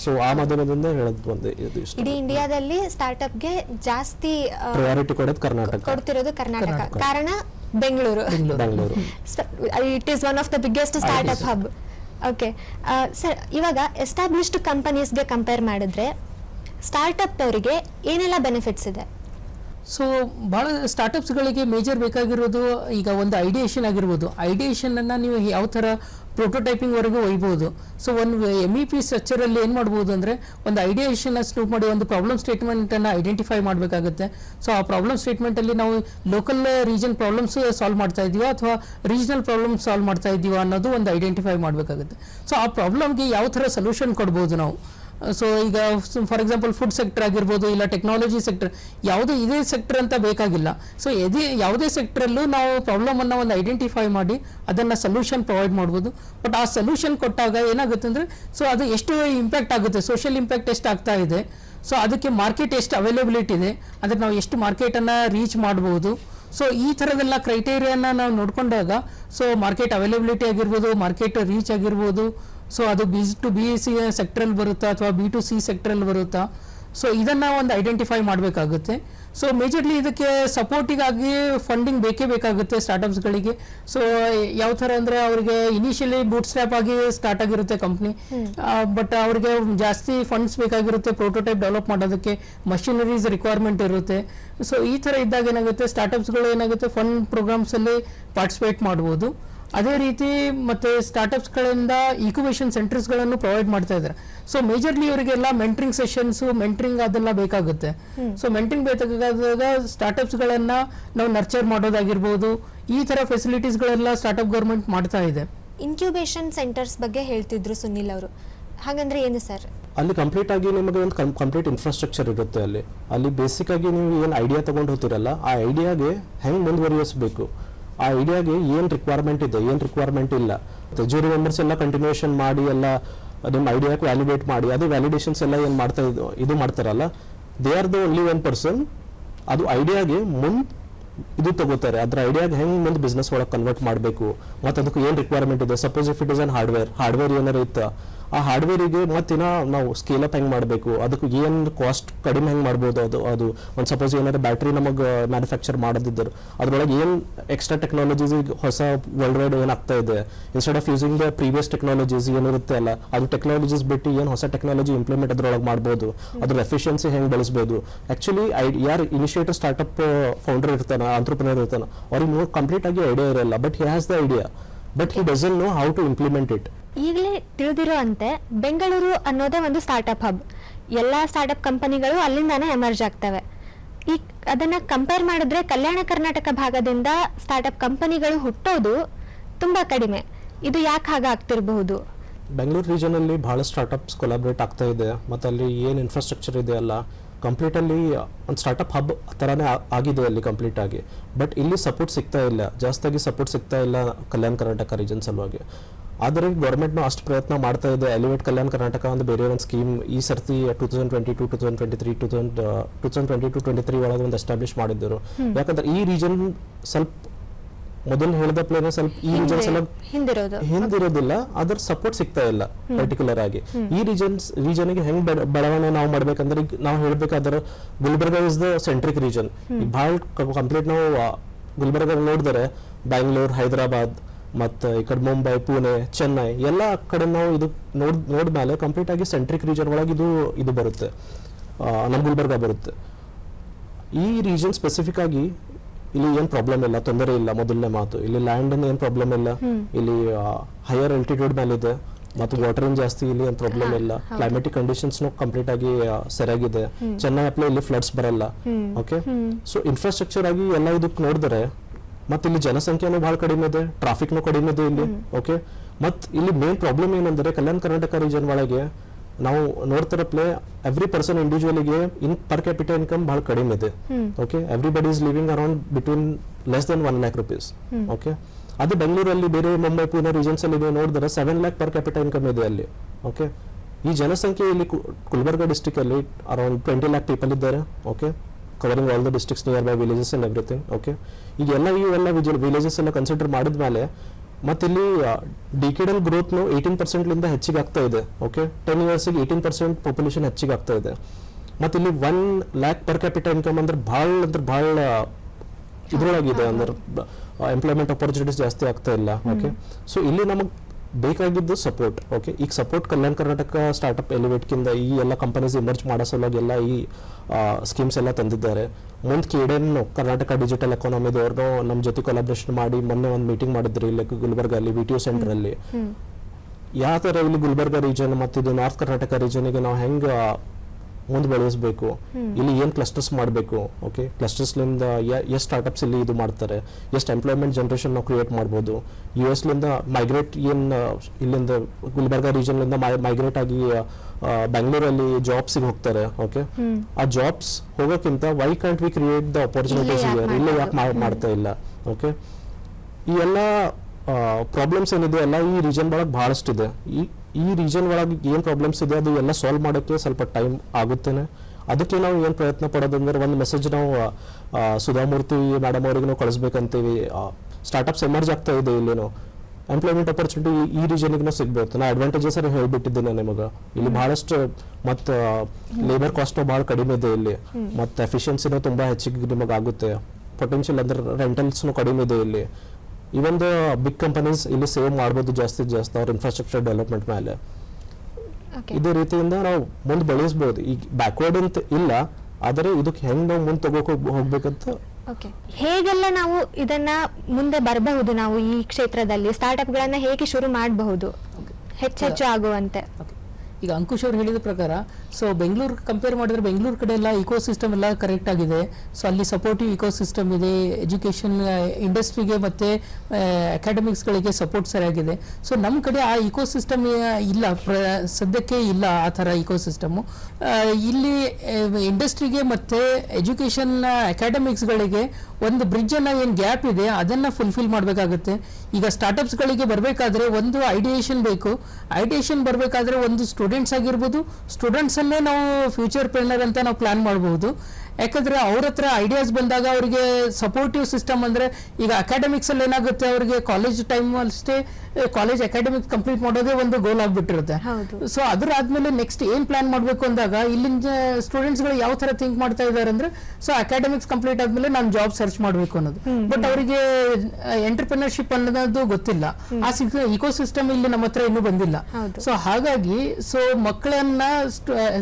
ಸೊ ಆ ಮಾಧ್ಯಮದಿಂದ ಹೇಳೋದು ಒಂದು ಇದು ಇಷ್ಟ. ಇಡೀ ಇಂಡಿಯಾದಲ್ಲಿ ಸ್ಟಾರ್ಟ್ಅಪ್ಗೆ ಜಾಸ್ತಿ ಪ್ರಯಾರಿಟಿ ಕೊಡೋದು ಕರ್ನಾಟಕ. ಕೊಡ್ತಿರೋದು ಕರ್ನಾಟಕ. ಕಾರಣ Bengaluru Bengaluru it is one of the biggest startup hub okay sir ಇವಾಗ ಎಸ್ಟಾಬ್ಲಿಷ್ಡ್ ಕಂಪನೀಸ್ಗೆ ಕಂಪೇರ್ ಮಾಡಿದ್ರೆ ಸ್ಟಾರ್ಟ್ಅಪ್ ಅವರಿಗೆ ಏನೆಲ್ಲ ಬೆನಿಫಿಟ್ಸ್ ಇದೆ? ಸೊ ಭಾಳ ಸ್ಟಾರ್ಟಪ್ಸ್ಗಳಿಗೆ ಮೇಜರ್ ಬೇಕಾಗಿರೋದು ಈಗ ಒಂದು ಐಡಿಯೇಷನ್ ಆಗಿರ್ಬೋದು. ಐಡಿಯೇಷನನ್ನು ನೀವು ಯಾವ ಥರ ಪ್ರೋಟೋಟೈಪಿಂಗ್ವರೆಗೂ ಒಯ್ಬೋದು. ಸೊ ಒಂದು ಎಂ ಇ ಪಿ ಸ್ಟ್ರಕ್ಚರಲ್ಲಿ ಏನು ಮಾಡ್ಬೋದು ಅಂದರೆ, ಒಂದು ಐಡಿಯೇಷನ್ನ ಸ್ನೂಪ್ ಮಾಡಿ, ಒಂದು ಪ್ರಾಬ್ಲಮ್ ಸ್ಟೇಟ್ಮೆಂಟನ್ನು ಐಡೆಂಟಿಫೈ ಮಾಡಬೇಕಾಗುತ್ತೆ. ಸೊ ಆ ಪ್ರಾಬ್ಲಮ್ ಸ್ಟೇಟ್ಮೆಂಟಲ್ಲಿ ನಾವು ಲೋಕಲ್ ರೀಜನ್ ಪ್ರಾಬ್ಲಮ್ಸ್ ಸಾಲ್ವ್ ಮಾಡ್ತಾ ಇದೀವಾ ಅಥವಾ ರೀಜನಲ್ ಪ್ರಾಬ್ಲಮ್ ಸಾಲ್ವ್ ಮಾಡ್ತಾ ಇದೀವಾ ಅನ್ನೋದು ಒಂದು ಐಡೆಂಟಿಫೈ ಮಾಡಬೇಕಾಗುತ್ತೆ. ಸೊ ಆ ಪ್ರಾಬ್ಲಮ್ಗೆ ಯಾವ ಥರ ಸೊಲ್ಯೂಷನ್ ಕೊಡ್ಬೋದು ನಾವು? ಸೊ ಈಗ ಫಾರ್ ಎಕ್ಸಾಂಪಲ್ ಫುಡ್ ಸೆಕ್ಟರ್ ಆಗಿರ್ಬೋದು, ಇಲ್ಲ ಟೆಕ್ನಾಲಜಿ ಸೆಕ್ಟರ್ ಯಾವುದೇ ಇದೇ ಸೆಕ್ಟರ್ ಅಂತ ಬೇಕಾಗಿಲ್ಲ. ಸೊ ಎದೇ, ಯಾವುದೇ ಸೆಕ್ಟ್ರಲ್ಲೂ ನಾವು ಪ್ರಾಬ್ಲಮನ್ನು ಒಂದು ಐಡೆಂಟಿಫೈ ಮಾಡಿ, ಅದನ್ನು ಸೊಲ್ಯೂಷನ್ ಪ್ರೊವೈಡ್ ಮಾಡ್ಬೋದು. ಬಟ್ ಆ ಸೊಲ್ಯೂಷನ್ ಕೊಟ್ಟಾಗ ಏನಾಗುತ್ತೆ ಅಂದರೆ ಸೊ ಅದು ಎಷ್ಟು ಇಂಪ್ಯಾಕ್ಟ್ ಆಗುತ್ತೆ ಸೋಷಿಯಲ್ ಇಂಪ್ಯಾಕ್ಟ್ ಎಷ್ಟು ಆಗ್ತಾ ಇದೆ. ಸೊ ಅದಕ್ಕೆ ಮಾರ್ಕೆಟ್ ಎಷ್ಟು ಅವೈಲೇಬಿಲಿಟಿ ಇದೆ ಅಂದರೆ ನಾವು ಎಷ್ಟು ಮಾರ್ಕೆಟನ್ನು ರೀಚ್ ಮಾಡ್ಬೋದು. ಸೊ ಈ ಥರದೆಲ್ಲ ಕ್ರೈಟೇರಿಯಾನ ನಾವು ನೋಡ್ಕೊಂಡಾಗ ಸೊ ಮಾರ್ಕೆಟ್ ಅವೈಲೇಬಿಲಿಟಿ ಆಗಿರ್ಬೋದು ಮಾರ್ಕೆಟ್ ರೀಚ್ ಆಗಿರ್ಬೋದು ಸೊ ಅದು ಬಿ ಟು ಬಿ ಸಿ ಸೆಕ್ಟ್ರಲ್ಲಿ ಬರುತ್ತಾ ಅಥವಾ ಬಿ ಟು ಸಿ ಸೆಕ್ಟ್ರಲ್ಲಿ ಬರುತ್ತಾ? ಸೊ ಇದನ್ನ ಒಂದು ಐಡೆಂಟಿಫೈ ಮಾಡಬೇಕಾಗುತ್ತೆ. ಸೊ ಮೇಜರ್ಲಿ ಇದಕ್ಕೆ ಸಪೋರ್ಟಿಗಾಗಿ ಫಂಡಿಂಗ್ ಬೇಕೇ ಬೇಕಾಗುತ್ತೆ ಸ್ಟಾರ್ಟಪ್ಸ್ಗಳಿಗೆ ಸೊ ಯಾವ ಥರ ಅಂದರೆ ಅವರಿಗೆ ಇನಿಷಿಯಲಿ ಬೂಟ್ ಸ್ಟ್ಯಾಪ್ ಆಗಿ ಸ್ಟಾರ್ಟ್ ಆಗಿರುತ್ತೆ ಕಂಪ್ನಿ ಬಟ್ ಅವ್ರಿಗೆ ಜಾಸ್ತಿ ಫಂಡ್ಸ್ ಬೇಕಾಗಿರುತ್ತೆ ಪ್ರೋಟೋಟೈಪ್ ಡೆವಲಪ್ ಮಾಡೋದಕ್ಕೆ ಮಷಿನರೀಸ್ ರಿಕ್ವೈರ್ಮೆಂಟ್ ಇರುತ್ತೆ. ಸೊ ಈ ಥರ ಇದ್ದಾಗ ಏನಾಗುತ್ತೆ ಸ್ಟಾರ್ಟಪ್ಸ್ಗಳು ಏನಾಗುತ್ತೆ ಫಂಡ್ ಪ್ರೋಗ್ರಾಮ್ಸಲ್ಲಿ ಪಾರ್ಟಿಸಿಪೇಟ್ ಮಾಡ್ಬೋದು. ಅದೇ ರೀತಿ ಮತ್ತೆ ಸ್ಟಾರ್ಟಪ್ಸ್ಗಳಿಂದ ಇಕ್ಯುಬೇಷನ್ ಸೆಂಟರ್ಸ್ಗಳನ್ನು ಪ್ರೊವೈಡ್ ಮಾಡ್ತಾ ಇದ್ದಾರೆ. ಸೊ ಮೇಜರ್ಲಿ ಇವರಿಗೆಲ್ಲ ಮೆಂಟ್ರಿಂಗ್ ಸೆಷನ್ಸ್ ಮೆಂಟ್ರಿಂಗ್ ಅದೆಲ್ಲ ಬೇಕಾಗುತ್ತೆ. ಸೊ ಮೆಂಟ್ರಿಂಗ್ ಬೇಕಾದಾಗ ಸ್ಟಾರ್ಟಪ್ಸ್ಗಳನ್ನ ನಾವು ನರ್ಚರ್ ಮಾಡೋದಾಗಿರ್ಬೋದು. ಈ ತರ ಫೆಸಿಲಿಟೀಸ್ಗಳೆಲ್ಲ ಸ್ಟಾರ್ಟಪ್ ಗೌರ್ಮೆಂಟ್ ಮಾಡ್ತಾ ಇದೆ. ಇನ್ಕ್ಯುಬೇಷನ್ ಸೆಂಟರ್ಸ್ ಬಗ್ಗೆ ಹೇಳ್ತಿದ್ರು ಸುನಿಲ್ ಅವರು. ಹಾಗಂದ್ರೆ ಏನು ಸರ್? ಅಲ್ಲಿ ಕಂಪ್ಲೀಟ್ ಆಗಿ ನಿಮಗೆ ಒಂದು ಕಂಪ್ಲೀಟ್ ಇನ್ಫ್ರಾಸ್ಟ್ರಕ್ಚರ್ ಇರುತ್ತೆ ಅಲ್ಲಿ. ಅಲ್ಲಿ ಬೇಸಿಕ್ ಆಗಿ ನೀವು ಏನು ಐಡಿಯಾ ತಗೊಂಡು ಹೋಗ್ತಿರಲ್ಲ ಆ ಐಡಿಯಾಗೆ ಹೆಂಗೆ ಮುಂದುವರಿಯಿಸಬೇಕು ಆ ಐಡಿಯಾಗೆ ಏನು ರಿಕ್ವೈರ್ಮೆಂಟ್ ಇದೆ, ಏನು ರಿಕ್ವೈರ್ಮೆಂಟ್ ಇಲ್ಲ. ಜೂರಿ ಮೆಂಬರ್ಸ್ ಎಲ್ಲ ಕಂಟಿನ್ಯೂಷನ್ ಮಾಡಿ, ಎಲ್ಲ ನಿಮ್ಮ ಐಡಿಯಾಕ್ಕೆ ವ್ಯಾಲಿಡೇಟ್ ಮಾಡಿ, ಅದು ವ್ಯಾಲಿಡೇಷನ್ಸ್ ಎಲ್ಲ ಏನು ಮಾಡ್ತಾ ಇದು ಇದು ಮಾಡ್ತಾರಲ್ಲ they are the only one person ಅದು ಐಡಿಯಾಗೆ ಮುಂದ್ ಇದು ತಗೋತಾರೆ. ಅದ್ರ ಐಡಿಯಾಗೆ ಹೆಂಗೆ ಮುಂದೆ ಬಿಸ್ನೆಸ್ ಒಳಗೆ ಕನ್ವರ್ಟ್ ಮಾಡಬೇಕು ಮತ್ತೆ ಅದಕ್ಕೆ ಏನು ರಿಕ್ವೈರ್ಮೆಂಟ್ ಇದೆ? Suppose if it is an hardware hardware ಏನಾರ ಇತ್ತ? ಆ ಹಾರ್ಡ್ವೇರಿಗೆ ಮತ್ತಿನ ನಾವು ಸ್ಕೇಲ್ ಅಪ್ ಹೆಂಗ್ ಮಾಡಬೇಕು? ಅದಕ್ಕೆ ಏನು ಕಾಸ್ಟ್ ಕಡಿಮೆ ಹೆಂಗೆ ಮಾಡ್ಬೋದು ಅದು? ಅದು ಒಂದು ಸಪೋಸ್ ಏನಾದ್ರೂ ಬ್ಯಾಟ್ರಿ ನಮಗೆ ಮ್ಯಾನುಫ್ಯಾಕ್ಚರ್ ಮಾಡೋದಿದ್ದರು. ಅದ್ರೊಳಗೆ ಏನು ಎಕ್ಸ್ಟ್ರಾ ಟೆಕ್ನಾಲಜೀಸ್ ಈಗ ಹೊಸ ವರ್ಲ್ಡ್ ವೈಡ್ ಏನಾಗ್ತಾ ಇದೆ? Instead of using the previous technologies ಏನಿರುತ್ತೆ ಅಲ್ಲ, ಅದು ಟೆಕ್ನಾಲಜೀಸ್ ಬಿಟ್ಟು ಏನು ಹೊಸ ಟೆಕ್ನಾಲಜಿ ಇಂಪ್ಲಿಮೆಂಟ್ ಅದ್ರೊಳಗೆ ಮಾಡ್ಬೋದು? ಅದರ ಎಫಿಷಿಯನ್ಸಿ ಹೆಂಗೆ ಬೆಳೆಸ್ಬೋದು? ಆ್ಯಕ್ಚುಲಿ ಐ, ಯಾರು ಇನಿಷಿಯೇಟರ್ ಸ್ಟಾರ್ಟಪ್ ಫೌಂಡರ್ ಇರ್ತಾನ ಆಂಟ್ರಪ್ರಿನರ್ ಇರ್ತಾನೆ, ಅವ್ರಿಗೆ ಕಂಪ್ಲೀಟ್ ಆಗಿ ಐಡಿಯಾ ಇರಲ್ಲ but he has the idea but he doesn't know how to implement it ಈಗಲೇ ತಿಳಿದಿರೋ ಅಂತೆ, ಬೆಂಗಳೂರು ಅನ್ನೋದೇ ಒಂದು ಸ್ಟಾರ್ಟಪ್ ಹಬ್ ಎಲ್ಲ ಸ್ಟಾರ್ಟಪ್ ಕಂಪನಿಗಳು ಅಲ್ಲಿಂದಾನೇ ಎಮರ್ಜ್ ಆಗ್ತವೆ. ಈ ಅದನ್ನ ಕಂಪೇರ್ ಮಾಡಿದ್ರೆ ಕಲ್ಯಾಣ ಕರ್ನಾಟಕ ಭಾಗದಿಂದ ಸ್ಟಾರ್ಟಪ್ ಕಂಪನಿಗಳು ಹುಟ್ಟೋದು ತುಂಬ ಕಡಿಮೆ. ಇದು ಯಾಕೆ ಹಾಗಾಗ್ತಿರಬಹುದು ಬೆಂಗಳೂರು ರೀಜನಲ್ಲಿ ಭಾಳ ಸ್ಟಾರ್ಟಪ್ಸ್ ಕೊಲಾಬ್ರೇಟ್ ಆಗ್ತಾ ಇದೆ, ಮತ್ತು ಅಲ್ಲಿ ಏನು ಇನ್ಫ್ರಾಸ್ಟ್ರಕ್ಚರ್ ಇದೆ ಅಲ್ಲ ಕಂಪ್ಲೀಟಲ್ಲಿ ಒಂದು ಸ್ಟಾರ್ಟಪ್ ಹಬ್ ಥರನೇ ಆಗಿದೆ ಅಲ್ಲಿ ಕಂಪ್ಲೀಟ್ ಆಗಿ. ಬಟ್ ಇಲ್ಲಿ ಸಪೋರ್ಟ್ ಸಿಗ್ತಾ ಇಲ್ಲ, ಜಾಸ್ತಿಯಾಗಿ ಸಪೋರ್ಟ್ ಸಿಗ್ತಾ ಇಲ್ಲ ಕಲ್ಯಾಣ ಕರ್ನಾಟಕ ರೀಜನ್ ಸಲುವಾಗಿ. ಆದರೆ ಗೌರ್ಮೆಂಟ್ನು ಅಷ್ಟು ಪ್ರಯತ್ನ ಮಾಡ್ತಾ ಇದೆ. ಎಲಿವೇಟ್ ಕಲ್ಯಾಣ ಕರ್ನಾಟಕ ಒಂದು ಬೇರೆ ಒಂದು ಸ್ಕೀಮ್ ಈ ಸರ್ತಿ two thousand twenty to two thousand twenty three two thousand two thousand twenty to twenty three ಒಳಗೆ ಒಂದು ಎಸ್ಟಾಬ್ಲಿಷ್ ಮಾಡಿದ್ದರು. ಯಾಕಂದ್ರೆ ಈ ರೀಜನ್ ಸ್ವಲ್ಪ ಮೊದಲು ಹೇಳಿದ ಪ್ಲೇನ ಸ್ವಲ್ಪ ಈ ರೀಜನ್ ಸ್ವಲ್ಪ ಹಿಂದಿರೋದು. ಹಿಂದಿರೋದಿಲ್ಲ ಅದ್ರ ಸಪೋರ್ಟ್ ಸಿಗ್ತಾ ಇಲ್ಲ ಪರ್ಟಿಕ್ಯುಲರ್ ಆಗಿ. ಈ ರೀಜನ್ಸ್ ರೀಜನ್ಗೆ ಹೆಂಗ್ ಬೆಳ- ಬೆಳವಣಿಗೆ ನಾವು ಮಾಡ್ಬೇಕಂದ್ರೆ ಈಗ ನಾವು ಹೇಳ್ಬೇಕಾದ್ರೆ Gulbarga is the centric region ಈಗ ಭಾಳ ಕಂಪ್ಲೀಟ್ ನಾವು ಗುಲ್ಬರ್ಗ ನೋಡಿದರೆ ಬ್ಯಾಂಗ್ಳೂರ್ ಹೈದರಾಬಾದ್ ಮತ್ತು ಈ ಕಡೆ ಮುಂಬೈ ಪುಣೆ ಚೆನ್ನೈ ಎಲ್ಲ ಕಡೆ ನಾವು ಇದು ನೋಡ್ ನೋಡ್ಮೇಲೆ ಕಂಪ್ಲೀಟ್ ಆಗಿ ಸೆಂಟ್ರಿಕ್ ರೀಜನ್ ಒಳಗೆ ಇದು ಇದು ಬರುತ್ತೆ. ನಮ್ಮ ಗುಲ್ಬರ್ಗ ಬರುತ್ತೆ. ಈ ರೀಜನ್ ಸ್ಪೆಸಿಫಿಕ್ ಆಗಿ ಇಲ್ಲಿ ಏನ್ ಪ್ರಾಬ್ಲಮ್ ಇಲ್ಲ ತೊಂದರೆ ಇಲ್ಲ ಮೊದಲನೇ ಮಾತು. ಇಲ್ಲಿ ಲ್ಯಾಂಡ್ ಏನ್ ಪ್ರಾಬ್ಲಮ್ ಇಲ್ಲ. ಇಲ್ಲಿ ಹೈಯರ್ ಅಲ್ಟಿಟ್ಯೂಡ್ ಮೇಲೆ ಇದೆ ಮತ್ತು ವಾಟರ್ ಜಾಸ್ತಿ ಇಲ್ಲಿ ಏನ್ ಪ್ರಾಬ್ಲಮ್ ಇಲ್ಲ. ಕ್ಲೈಮೆಟಿಕ್ ಕಂಡೀಷನ್ಸ್ ಕಂಪ್ಲೀಟ್ ಆಗಿ ಸರಿಯಾಗಿದೆ. ಚೆನ್ನೈ ಅಪ್ಲೈ ಇಲ್ಲಿ ಫ್ಲಡ್ಸ್ ಬರಲ್ಲ. ಓಕೆ ಸೊ ಇನ್ಫ್ರಾಸ್ಟ್ರಕ್ಚರ್ ಆಗಿ ಎಲ್ಲ ಇದಕ್ಕೆ ನೋಡಿದ್ರೆ ಮತ್ತೆ ಇಲ್ಲಿ ಜನಸಂಖ್ಯೆನೂ ಬಹಳ ಕಡಿಮೆ ಇದೆ ಟ್ರಾಫಿಕ್ನು ಕಡಿಮೆ ಇದೆ ಇಲ್ಲಿ ಓಕೆ ಮತ್ ಇಲ್ಲಿ ಮೇನ್ ಪ್ರಾಬ್ಲಮ್ ಏನಂದ್ರೆ ಕಲ್ಯಾಣ ಕರ್ನಾಟಕ ರೀಜನ್ ಒಳಗೆ ನಾವು ನೋಡ್ತಿರಪ್ಲೆ ಎವ್ರಿ ಪರ್ಸನ್ ಇಂಡಿವಿಜುವಲ್ಗೆ ಇನ್ ಪರ್ ಕ್ಯಾಪಿಟಲ್ ಇನ್ಕಮ್ ಬಹಳ ಕಡಿಮೆ ಇದೆ. Okay everybody is living around between less than one lakh rupees okay ಅದು ಬೆಂಗಳೂರಲ್ಲಿ ಬೇರೆ ಮುಂಬೈ ಪುಣೆ ರೀಜನ್ಸ್ ಅಲ್ಲಿ ನೀವು ನೋಡಿದ್ರೆ seven lakh per capital income ಇದೆ ಅಲ್ಲಿ. ಓಕೆ ಈ ಜನಸಂಖ್ಯೆ ಇಲ್ಲಿ ಗುಲ್ಬರ್ಗ ಡಿಸ್ಟಿಕ್ ಅಲ್ಲಿ ಅರೌಂಡ್ ಟ್ವೆಂಟಿ ಲ್ಯಾಕ್ ಪೀಪಲ್ ಇದ್ದಾರೆ. Okay covering all the districts near by villages and everything okay ಈಗ ಎಲ್ಲ ಇವೆಲ್ಲ ವಿಲೇಜಸ್ ಎಲ್ಲ ಕನ್ಸಿಡರ್ ಮಾಡಿದ್ಮೇಲೆ ಮತ್ತೆ ಇಲ್ಲಿ ಡಿಕೆಡಲ್ ಗ್ರೋತ್ನು ಏಯ್ಟೀನ್ ಪರ್ಸೆಂಟ್ಲಿಂದ ಹೆಚ್ಚಿಗೆ ಆಗ್ತಾ ಇದೆ ಓಕೆ ಟೆನ್ ಇಯರ್ಸಿಗೆ ಏಯ್ಟೀನ್ ಪರ್ಸೆಂಟ್ ಪಾಪ್ಯುಲೇಷನ್ ಹೆಚ್ಚಿಗೆ ಆಗ್ತಾ ಇದೆ. ಮತ್ತು ಇಲ್ಲಿ one lakh per capital income ಅಂದ್ರೆ ಭಾಳ ಅಂದ್ರೆ ಭಾಳ ಇದ್ರೊಳಗಿದೆ ಅಂದ್ರೆ ಎಂಪ್ಲಾಯ್ಮೆಂಟ್ ಅಪರ್ಚುನಿಟೀಸ್ ಜಾಸ್ತಿ ಆಗ್ತಾ ಇಲ್ಲ ಓಕೆ ಸೊ ಇಲ್ಲಿ ನಮಗೆ ಬೇಕಾಗಿದ್ದು ಸಪೋರ್ಟ್ ಓಕೆ ಈಗ ಸಪೋರ್ಟ್ ಕಲ್ಯಾಣ ಕರ್ನಾಟಕ ಸ್ಟಾರ್ಟ್ಅಪ್ ಎಲಿವೇಟ್ಕಿಂದ ಈ ಎಲ್ಲ ಕಂಪನೀಸ್ ಇಮರ್ಜ್ ಮಾಡೋ ಸಲುವಾಗಿ ಎಲ್ಲ ಈ ಸ್ಕೀಮ್ಸ್ ಎಲ್ಲ ತಂದಿದ್ದಾರೆ. ಮುಂದೆ ಕೇಡೇನು ಕರ್ನಾಟಕ ಡಿಜಿಟಲ್ ಎಕಾನಮಿದವ್ರನ್ನು ನಮ್ಮ ಜೊತೆ ಕೊಲಾಬ್ರೇಷನ್ ಮಾಡಿ ಮೊನ್ನೆ ಒಂದು ಮೀಟಿಂಗ್ ಮಾಡಿದ್ರಿ ಇಲ್ಲಿ ಗುಲ್ಬರ್ಗ ಅಲ್ಲಿ ವಿ ಟಿ ಯು ಸೆಂಟರ್ ಅಲ್ಲಿ ಯಾವ ಥರ ಇಲ್ಲಿ ಗುಲ್ಬರ್ಗ ರೀಜನ್ ಮತ್ತು ಇದು ನಾರ್ತ್ ಕರ್ನಾಟಕ ರೀಜನಿಗೆ ನಾವು ಹೆಂಗೆ ಮುಂದೆ ಬೆಳೆಸಬೇಕು. ಇಲ್ಲಿ ಏನು ಕ್ಲಸ್ಟರ್ಸ್ ಮಾಡಬೇಕು? ಓಕೆ ಕ್ಲಸ್ಟರ್ಸ್ಲಿಂದ ಎಷ್ಟು ಸ್ಟಾರ್ಟಪ್ಸ್ ಇಲ್ಲಿ ಇದು ಮಾಡ್ತಾರೆ? ಎಷ್ಟು ಎಂಪ್ಲಾಯ್ಮೆಂಟ್ ಜನರೇಷನ್ ನಾವು ಕ್ರಿಯೇಟ್ ಮಾಡ್ಬೋದು? ಯು ಎಸ್ಲಿಂದ ಮೈಗ್ರೇಟ್ ಏನು ಇಲ್ಲಿಂದ ಗುಲ್ಬರ್ಗಾ ರೀಜನ್ಲಿಂದ ಮೈಗ್ರೇಟ್ ಆಗಿ ಬೆಂಗಳೂರಲ್ಲಿ ಜಾಬ್ಸಿಗೆ ಹೋಗ್ತಾರೆ ಓಕೆ ಆ jobs ಹೋಗೋಕ್ಕಿಂತ why can't we create the opportunities ಇಲ್ಲೇ ಯಾಕ್? ಮಾಡ್ತಾ ಇಲ್ಲ ಓಕೆ ಈ ಎಲ್ಲ ಪ್ರಾಬ್ಲಮ್ಸ್ ಏನಿದೆ ಎಲ್ಲ ಈ ರೀಜನ್ ಒಳಗೆ ಬಹಳಷ್ಟು ಇದೆ ಈ ಈ ರೀಜನ್ ಒಳಗೆ ಏನು ಪ್ರಾಬ್ಲಮ್ಸ್ ಇದೆ ಅದು ಎಲ್ಲ ಸಾಲ್ವ್ ಮಾಡೋಕ್ಕೆ ಸ್ವಲ್ಪ ಟೈಮ್ ಆಗುತ್ತೇನೆ. ಅದಕ್ಕೆ ನಾವು ಏನು ಪ್ರಯತ್ನ ಪಡೋದಂದ್ರೆ ಒಂದು ಮೆಸೇಜ್ ನಾವು ಸುಧಾಮೂರ್ತಿ ಮೇಡಮ್ ಅವ್ರಿಗೆ ನಾವು ಕಳಿಸ್ಬೇಕಂತೀವಿ. ಸ್ಟಾರ್ಟಪ್ಸ್ ಎಮರ್ಜ್ ಆಗ್ತಾ ಇದೆ ಇಲ್ಲೇನು. ಎಂಪ್ಲಾಯ್ಮೆಂಟ್ ಅಪರ್ಚುನಿಟಿ ಈ ರೀಜನ್ಗೂ ಸಿಗ್ಬೋದು ನಾ ಅಡ್ವಾಂಟೇಜಸ್ ಹೇಳ್ಬಿಟ್ಟಿದ್ದೇನೆ ನಿಮಗೆ. ಇಲ್ಲಿ ಬಹಳಷ್ಟು ಮತ್ತು ಲೇಬರ್ ಕಾಸ್ಟ್ ಭಾಳ ಕಡಿಮೆ ಇದೆ ಇಲ್ಲಿ. ಮತ್ತು ಎಫಿಷಿಯನ್ಸಿನೂ ತುಂಬ ಹೆಚ್ಚಿಗೆ ನಿಮಗೆ ಆಗುತ್ತೆ. ಪೊಟೆನ್ಷಿಯಲ್ ಅಂದ್ರೆ ರೆಂಟಲ್ಸ್ನು ಕಡಿಮೆ ಇದೆ ಇಲ್ಲಿ. ಇವನ್ ಬಿಗ್ ಕಂಪನೀಸ್ ಇಲ್ಲಿ ಸೇವ್ ಮಾಡ್ಬೋದು ಜಾಸ್ತಿ ಜಾಸ್ತಿ ಅವ್ರ ಇನ್ಫ್ರಾಸ್ಟ್ರಕ್ಚರ್ ಡೆವಲಪ್ಮೆಂಟ್ ಮೇಲೆ. ಇದೇ ರೀತಿಯಿಂದ ನಾವು ಮುಂದೆ ಬೆಳೆಸ್ಬೋದು. ಈಗ ಬ್ಯಾಕ್ವರ್ಡ್ ಅಂತ ಇಲ್ಲ ಆದರೆ ಇದಕ್ಕೆ ಹೆಂಗ್ ನಾವು ಮುಂದೆ ತಗೋಕ್ ಹೋಗ್- ಹೋಗ್ಬೇಕಂತ ಓಕೆ ಹೇಗೆಲ್ಲ ನಾವು ಇದನ್ನ ಮುಂದೆ ಬರಬಹುದು ನಾವು ಈ ಕ್ಷೇತ್ರದಲ್ಲಿ? ಸ್ಟಾರ್ಟ್ಅಪ್ ಗಳನ್ನ ಹೇಗೆ ಶುರು ಮಾಡಬಹುದು? ಹೆಚ್ಚೆಚ್ಚು ಆಗುವಂತೆ. ಈಗ ಅಂಕುಶ್ ಅವರು ಹೇಳಿದ ಪ್ರಕಾರ ಸೊ ಬೆಂಗಳೂರು ಕಂಪೇರ್ ಮಾಡಿದ್ರೆ ಬೆಂಗಳೂರು ಕಡೆ ಎಲ್ಲ ಇಕೋ ಸಿಸ್ಟಮ್ ಎಲ್ಲ ಕರೆಕ್ಟ್ ಆಗಿದೆ. ಸೊ ಅಲ್ಲಿ ಸಪೋರ್ಟಿವ್ ಇಕೋ ಸಿಸ್ಟಮ್ ಇದೆ ಎಜುಕೇಷನ್ ಇಂಡಸ್ಟ್ರಿಗೆ ಮತ್ತು ಅಕಾಡೆಮಿಕ್ಸ್ಗಳಿಗೆ ಸಪೋರ್ಟ್ ಸರಿಯಾಗಿದೆ. ಸೊ ನಮ್ಮ ಕಡೆ ಆ ಇಕೋ ಸಿಸ್ಟಮ್ ಇಲ್ಲ. ಪ್ರ, ಸದ್ಯಕ್ಕೆ ಇಲ್ಲ ಆ ಥರ ಇಕೋ ಸಿಸ್ಟಮು ಇಲ್ಲಿ ಇಂಡಸ್ಟ್ರಿಗೆ ಮತ್ತು ಎಜುಕೇಷನ್ ಅಕಾಡೆಮಿಕ್ಸ್ಗಳಿಗೆ ಒಂದು ಬ್ರಿಡ್ಜನ್ನು ಏನು ಗ್ಯಾಪ್ ಇದೆ, ಅದನ್ನು ಫುಲ್ಫಿಲ್ ಮಾಡಬೇಕಾಗುತ್ತೆ. ಈಗ ಸ್ಟಾರ್ಟಪ್ಸ್ಗಳಿಗೆ ಬರಬೇಕಾದ್ರೆ ಒಂದು ಐಡಿಯೇಷನ್ ಬೇಕು. ಐಡಿಯೇಷನ್ ಬರಬೇಕಾದ್ರೆ ಒಂದು ಸ್ಟೂಡೆಂಟ್ಸ್ ಆಗಿರ್ಬೋದು. ಸ್ಟೂಡೆಂಟ್ಸನ್ನೇ ನಾವು ಫ್ಯೂಚರ್ ಪ್ಲಾನರ್ ಅಂತ ನಾವು ಪ್ಲಾನ್ ಮಾಡಬಹುದು ಯಾಕಂದ್ರೆ ಅವ್ರ ಹತ್ರ ಐಡಿಯಾಸ್ ಬಂದಾಗ ಅವರಿಗೆ ಸಪೋರ್ಟಿವ್ ಸಿಸ್ಟಮ್ ಅಂದ್ರೆ ಈಗ ಅಕಾಡೆಮಿಕ್ಸ್ ಅಲ್ಲಿ ಏನಾಗುತ್ತೆ ಅವರಿಗೆ ಕಾಲೇಜ್ ಟೈಮ್ ಅಷ್ಟೇ ಕಾಲೇಜ್ ಅಕಾಡೆಮಿಕ್ ಕಂಪ್ಲೀಟ್ ಮಾಡೋದೇ ಒಂದು ಗೋಲ್ ಆಗ್ಬಿಟ್ಟಿರುತ್ತೆ. ಸೊ ಅದ್ರ ಆದ್ಮೇಲೆ ನೆಕ್ಸ್ಟ್ ಏನ್ ಪ್ಲಾನ್ ಮಾಡಬೇಕು ಅಂದಾಗ ಇಲ್ಲಿನ ಸ್ಟೂಡೆಂಟ್ಸ್ಗಳು ಯಾವ ತರ ಥಿಂಕ್ ಮಾಡ್ತಾ ಇದಾರೆ ಅಂದ್ರೆ ಸೊ ಅಕಾಡೆಮಿಕ್ಸ್ ಕಂಪ್ಲೀಟ್ ಆದ್ಮೇಲೆ ನಾನು ಜಾಬ್ ಸರ್ಚ್ ಮಾಡಬೇಕು ಅನ್ನೋದು. ಬಟ್ ಅವರಿಗೆ ಎಂಟರ್ಪ್ರಿನರ್ಶಿಪ್ ಅನ್ನೋದು ಗೊತ್ತಿಲ್ಲ. ಆ ಇಕೋ ಸಿಸ್ಟಮ್ ಇಲ್ಲಿ ನಮ್ಮ ಹತ್ರ ಇನ್ನೂ ಬಂದಿಲ್ಲ. ಸೊ ಹಾಗಾಗಿ ಸೊ ಮಕ್ಕಳನ್ನ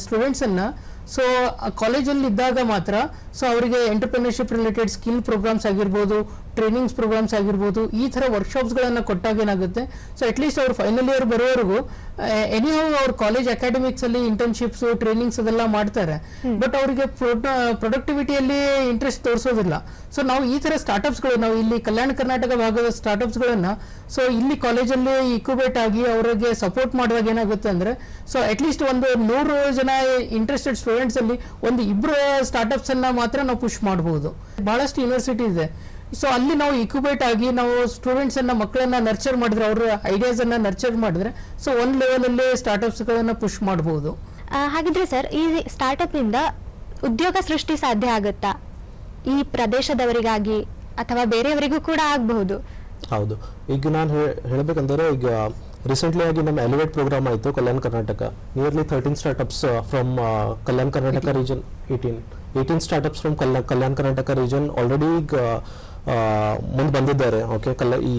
ಸ್ಟೂಡೆಂಟ್ಸ್ ಅನ್ನ ಸೊ ಕಾಲೇಜಲ್ಲಿ ಇದ್ದಾಗ ಮಾತ್ರ ಸೊ ಅವರಿಗೆ ಎಂಟರ್ಪ್ರಿನರ್ಶಿಪ್ ರಿಲೇಟೆಡ್ ಸ್ಕಿಲ್ ಪ್ರೋಗ್ರಾಮ್ಸ್ ಆಗಿರ್ಬೋದು ಟ್ರೈನಿಂಗ್ಸ್ ಪ್ರೋಗ್ರಾಮ್ಸ್ ಆಗಿರ್ಬೋದು ಈ ಥರ ವರ್ಕ್ಶಾಪ್ಸ್ಗಳನ್ನು ಕೊಟ್ಟಾಗ ಏನಾಗುತ್ತೆ? ಸೊ ಅಟ್ಲೀಸ್ಟ್ ಅವ್ರು ಫೈನಲ್ ಇಯರ್ ಬರೋವರೆಗೂ ಎನಿ ಹೌ ಅವ್ರ ಕಾಲೇಜ್ ಅಕಾಡೆಮಿಕ್ಸ್ ಅಲ್ಲಿ ಇಂಟರ್ನ್ಶಿಪ್ಸ್ ಟ್ರೈನಿಂಗ್ಸ್ ಅದೆಲ್ಲ ಮಾಡ್ತಾರೆ. ಬಟ್ ಅವರಿಗೆ ಪ್ರೊಡಕ್ಟಿವಿಟಿಯಲ್ಲಿ ಇಂಟ್ರೆಸ್ಟ್ ತೋರಿಸೋದಿಲ್ಲ. ಸೊ ನಾವು ಈ ಥರ ಸ್ಟಾರ್ಟಪ್ಸ್ಗಳು ನಾವು ಇಲ್ಲಿ ಕಲ್ಯಾಣ ಕರ್ನಾಟಕ ಭಾಗದ ಸ್ಟಾರ್ಟಪ್ಸ್ಗಳನ್ನು ಸೊ ಇಲ್ಲಿ ಕಾಲೇಜಲ್ಲಿ ಇಕ್ಯುಬೇಟ್ ಆಗಿ ಅವರಿಗೆ ಸಪೋರ್ಟ್ ಮಾಡಿದಾಗ ಏನಾಗುತ್ತೆ ಅಂದ್ರೆ ಸೊ ಅಟ್ಲೀಸ್ಟ್ ಒಂದು ನೂರು ಜನ ಇಂಟ್ರೆಸ್ಟೆಡ್ ಸ್ಟೂಡೆಂಟ್ಸ್ ಅಲ್ಲಿ ಒಂದು ಇಬ್ರು ಸ್ಟಾರ್ಟಪ್ಸ್ ಅನ್ನ ಮಾತ್ರ ನಾವು ಪುಷ್ ಮಾಡಬಹುದು ಬಹಳಷ್ಟು ಯೂನಿವರ್ಸಿಟಿ ಇದೆ. ಸೊ ಅಲ್ಲಿ ನಾವು ಇಕ್ಯುಬೇಟ್ ಆಗಿ ನಾವು ಸ್ಟೂಡೆಂಟ್ಸ್ ಅನ್ನ ಮಕ್ಕಳನ್ನ ನರ್ಚರ್ ಮಾಡಿದ್ರೆ ಅವರ ಐಡಿಯಾಸ್ ಅನ್ನ ನರ್ಚರ್ ಮಾಡಿದ್ರೆ ಸೊ ಒಂದ್ ಲೆವೆಲ್ ಅಲ್ಲಿ ಸ್ಟಾರ್ಟಪ್ಸ್ ಗಳನ್ನ ಪುಷ್ ಮಾಡಬಹುದು ಹಾಗಿದ್ರೆ ಸರ್ ಈ ಸ್ಟಾರ್ಟ್ಅಪ್ ಇಂದ ಉದ್ಯೋಗ ಸೃಷ್ಟಿ ಸಾಧ್ಯ ಆಗುತ್ತಾ? ಈ ಪ್ರದೇಶದವರಿಗಾಗಿ ಅಥವಾ ಬೇರೆಯವರಿಗೂ ಕೂಡ ಆಗಬಹುದು. ಹೌದು. ಈಗ ನಾನು ಹೇಳಬೇಕಂದ್ರೆ ಈಗ ರೀಸೆಂಟ್ಲಿ ಆಗಿ ನಮ್ಮ ಎಲಿವೇಟ್ ಪ್ರೋಗ್ರಾಮ್ ಆಯಿತು Kalyana Karnataka. Nearly thirteen startups from Kalyana Karnataka region eighteen eighteen startups from Kalyana Karnataka region already ಈಗ ಮುಂದೆ ಬಂದಿದ್ದಾರೆ ಓಕೆ ಕಲ್ಲ ಈ